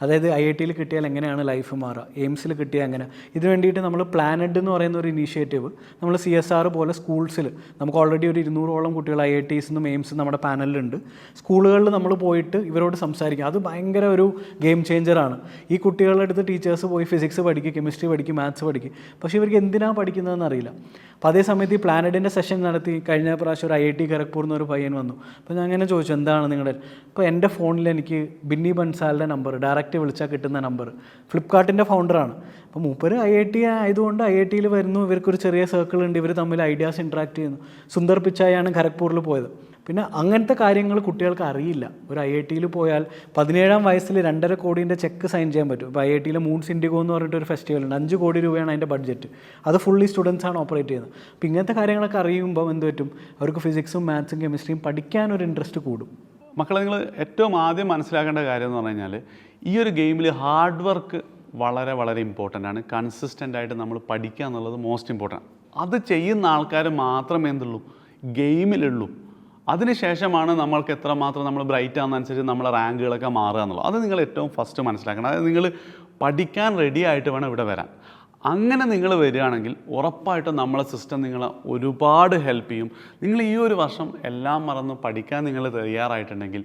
അതായത് ഐ ഐ ടിയിൽ കിട്ടിയാൽ എങ്ങനെയാണ് ലൈഫ് മാറുക? എയിംസിൽ കിട്ടിയാൽ എങ്ങനെ? ഇതിന് വേണ്ടിയിട്ട് നമ്മൾ പ്ലാനഡ് എന്ന് പറയുന്ന ഒരു ഇനീഷ്യേറ്റീവ് നമ്മൾ സി എസ് ആർ പോലെ സ്കൂൾസിൽ നമുക്ക് ഓൾറെഡി ഒരു ഇരുന്നൂറോളം കുട്ടികൾ ഐ ഐ ടീസ് നിന്നും എയിംസ് നമ്മുടെ പാനലിലുണ്ട്. സ്കൂളുകളിൽ നമ്മൾ പോയിട്ട് ഇവരോട് സംസാരിക്കും. അത് ഭയങ്കര ഒരു ഗെയിം ചേഞ്ചറാണ് ഈ കുട്ടികളുടെ അടുത്ത് ടീച്ചേഴ്സ് പോയി ഫിസിക്സ് പഠിക്കും കെമിസ്ട്രി പഠിക്കും മാത്സ് പഠിക്കും. പക്ഷേ ഇവർക്ക് എന്തിനാണ് പഠിക്കുന്നതെന്ന് അറിയില്ല. അപ്പോൾ അതേ സമയത്ത് ഈ പ്ലാനഡിന്റെ സെഷൻ നടത്തി കഴിഞ്ഞ പ്രാവശ്യം ഒരു ഐ ഐ ടി ഖരഗ്പൂർ എന്നൊരു പയ്യൻ വന്നു. അപ്പോൾ ഞാൻ അങ്ങനെ ചോദിച്ചു എന്താണ് നിങ്ങളുടെ അപ്പോൾ എന്റെ ഫോണിൽ എനിക്ക് ബിന്നി ബൻസാലിന്റെ നമ്പർ ഡയറക്റ്റ് വിളിച്ചാൽ കിട്ടുന്ന നമ്പർ. ഫ്ലിപ്കാർട്ടിന്റെ ഫൗണ്ടറാണ്. അപ്പോൾ മൂപ്പര് ഐ ഐ ടി ആയതുകൊണ്ട് ഐ ഐ ടിയിൽ വരുന്നു. ഇവർക്കൊരു ചെറിയ സർക്കിൾ ഉണ്ട്. ഇവർ തമ്മിൽ ഐഡിയാസ് ഇൻട്രാക്ട് ചെയ്യുന്നു. സുന്ദർ പിച്ചായാണ് ഖരഗ്പൂരിൽ പോയത്. പിന്നെ അങ്ങനത്തെ കാര്യങ്ങൾ കുട്ടികൾക്ക് അറിയില്ല. ഒരു ഐ ഐ ടിയിൽ പോയാൽ പതിനേഴാം വയസ്സിൽ രണ്ടര കോടീന്റെ ചെക്ക് സൈൻ ചെയ്യാൻ പറ്റും. ഇപ്പോൾ ഐ ഐ ടിയിലെ മൂൺസ് ഇൻഡിഗോ എന്ന് പറഞ്ഞിട്ട് ഒരു ഫെസ്റ്റിവൽ ഉണ്ട്. അഞ്ച് കോടി രൂപയാണ് അതിന്റെ ബഡ്ജറ്റ് അത് ഫുള്ളി സ്റ്റുഡൻസാണ് ഓപ്പറേറ്റ് ചെയ്യുന്നത്. അപ്പോൾ ഇങ്ങനത്തെ കാര്യങ്ങളൊക്കെ അറിയുമ്പോൾ എന്ത് പറ്റും? അവർക്ക് ഫിസിക്സും മാത്സും കെമിസ്ട്രിയും പഠിക്കാനൊരു ഇൻട്രസ്റ്റ് കൂടും. മക്കളെ നിങ്ങൾ ഏറ്റവും ആദ്യം മനസ്സിലാക്കേണ്ട കാര്യം എന്ന് പറഞ്ഞു കഴിഞ്ഞാൽ ഈ ഒരു ഗെയിമിൽ ഹാർഡ് വർക്ക് വളരെ വളരെ ഇമ്പോർട്ടന്റ് ആണ്. കൺസിസ്റ്റന്റ് ആയിട്ട് നമ്മൾ പഠിക്കുക എന്നുള്ളത് മോസ്റ്റ് ഇമ്പോർട്ടന്റ് അത് ചെയ്യുന്ന ആൾക്കാർ മാത്രമേ എന്തുള്ളൂ? ഗെയിമിലുള്ളൂ. അതിനുശേഷമാണ് നമ്മൾക്ക് എത്രമാത്രം നമ്മൾ ബ്രൈറ്റ് ആകുന്നതനുസരിച്ച് നമ്മളെ റാങ്കുകളൊക്കെ മാറുക എന്നുള്ളത്. അത് നിങ്ങൾ ഏറ്റവും ഫസ്റ്റ് മനസ്സിലാക്കണം. അതായത് നിങ്ങൾ പഠിക്കാൻ റെഡി ആയിട്ട് വേണം ഇവിടെ വരാൻ. അങ്ങനെ നിങ്ങൾ വരികയാണെങ്കിൽ ഉറപ്പായിട്ടും നമ്മളെ സിസ്റ്റം നിങ്ങളെ ഒരുപാട് ഹെൽപ്പ് ചെയ്യും. നിങ്ങൾ ഈ ഒരു വർഷം എല്ലാം മറന്ന് പഠിക്കാൻ നിങ്ങൾ തയ്യാറായിട്ടുണ്ടെങ്കിൽ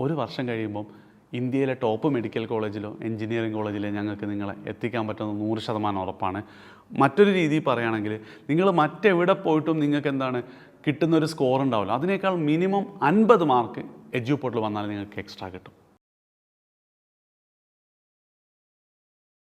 ഒരു വർഷം കഴിയുമ്പം ഇന്ത്യയിലെ ടോപ്പ് മെഡിക്കൽ കോളേജിലോ എഞ്ചിനീയറിംഗ് കോളേജിലോ ഞങ്ങൾക്ക് നിങ്ങളെ എത്തിക്കാൻ പറ്റുന്ന നൂറ് ശതമാനം ഉറപ്പാണ്. മറ്റൊരു രീതിയിൽ പറയുകയാണെങ്കിൽ നിങ്ങൾ മറ്റെവിടെ പോയിട്ടും നിങ്ങൾക്ക് എന്താണ് കിട്ടുന്ന ഒരു സ്കോർ ഉണ്ടാവില്ല. അതിനേക്കാൾ മിനിമം അൻപത് മാർക്ക് എഡ്യൂപോർട്ടിൽ വന്നാൽ നിങ്ങൾക്ക് എക്സ്ട്രാ കിട്ടും.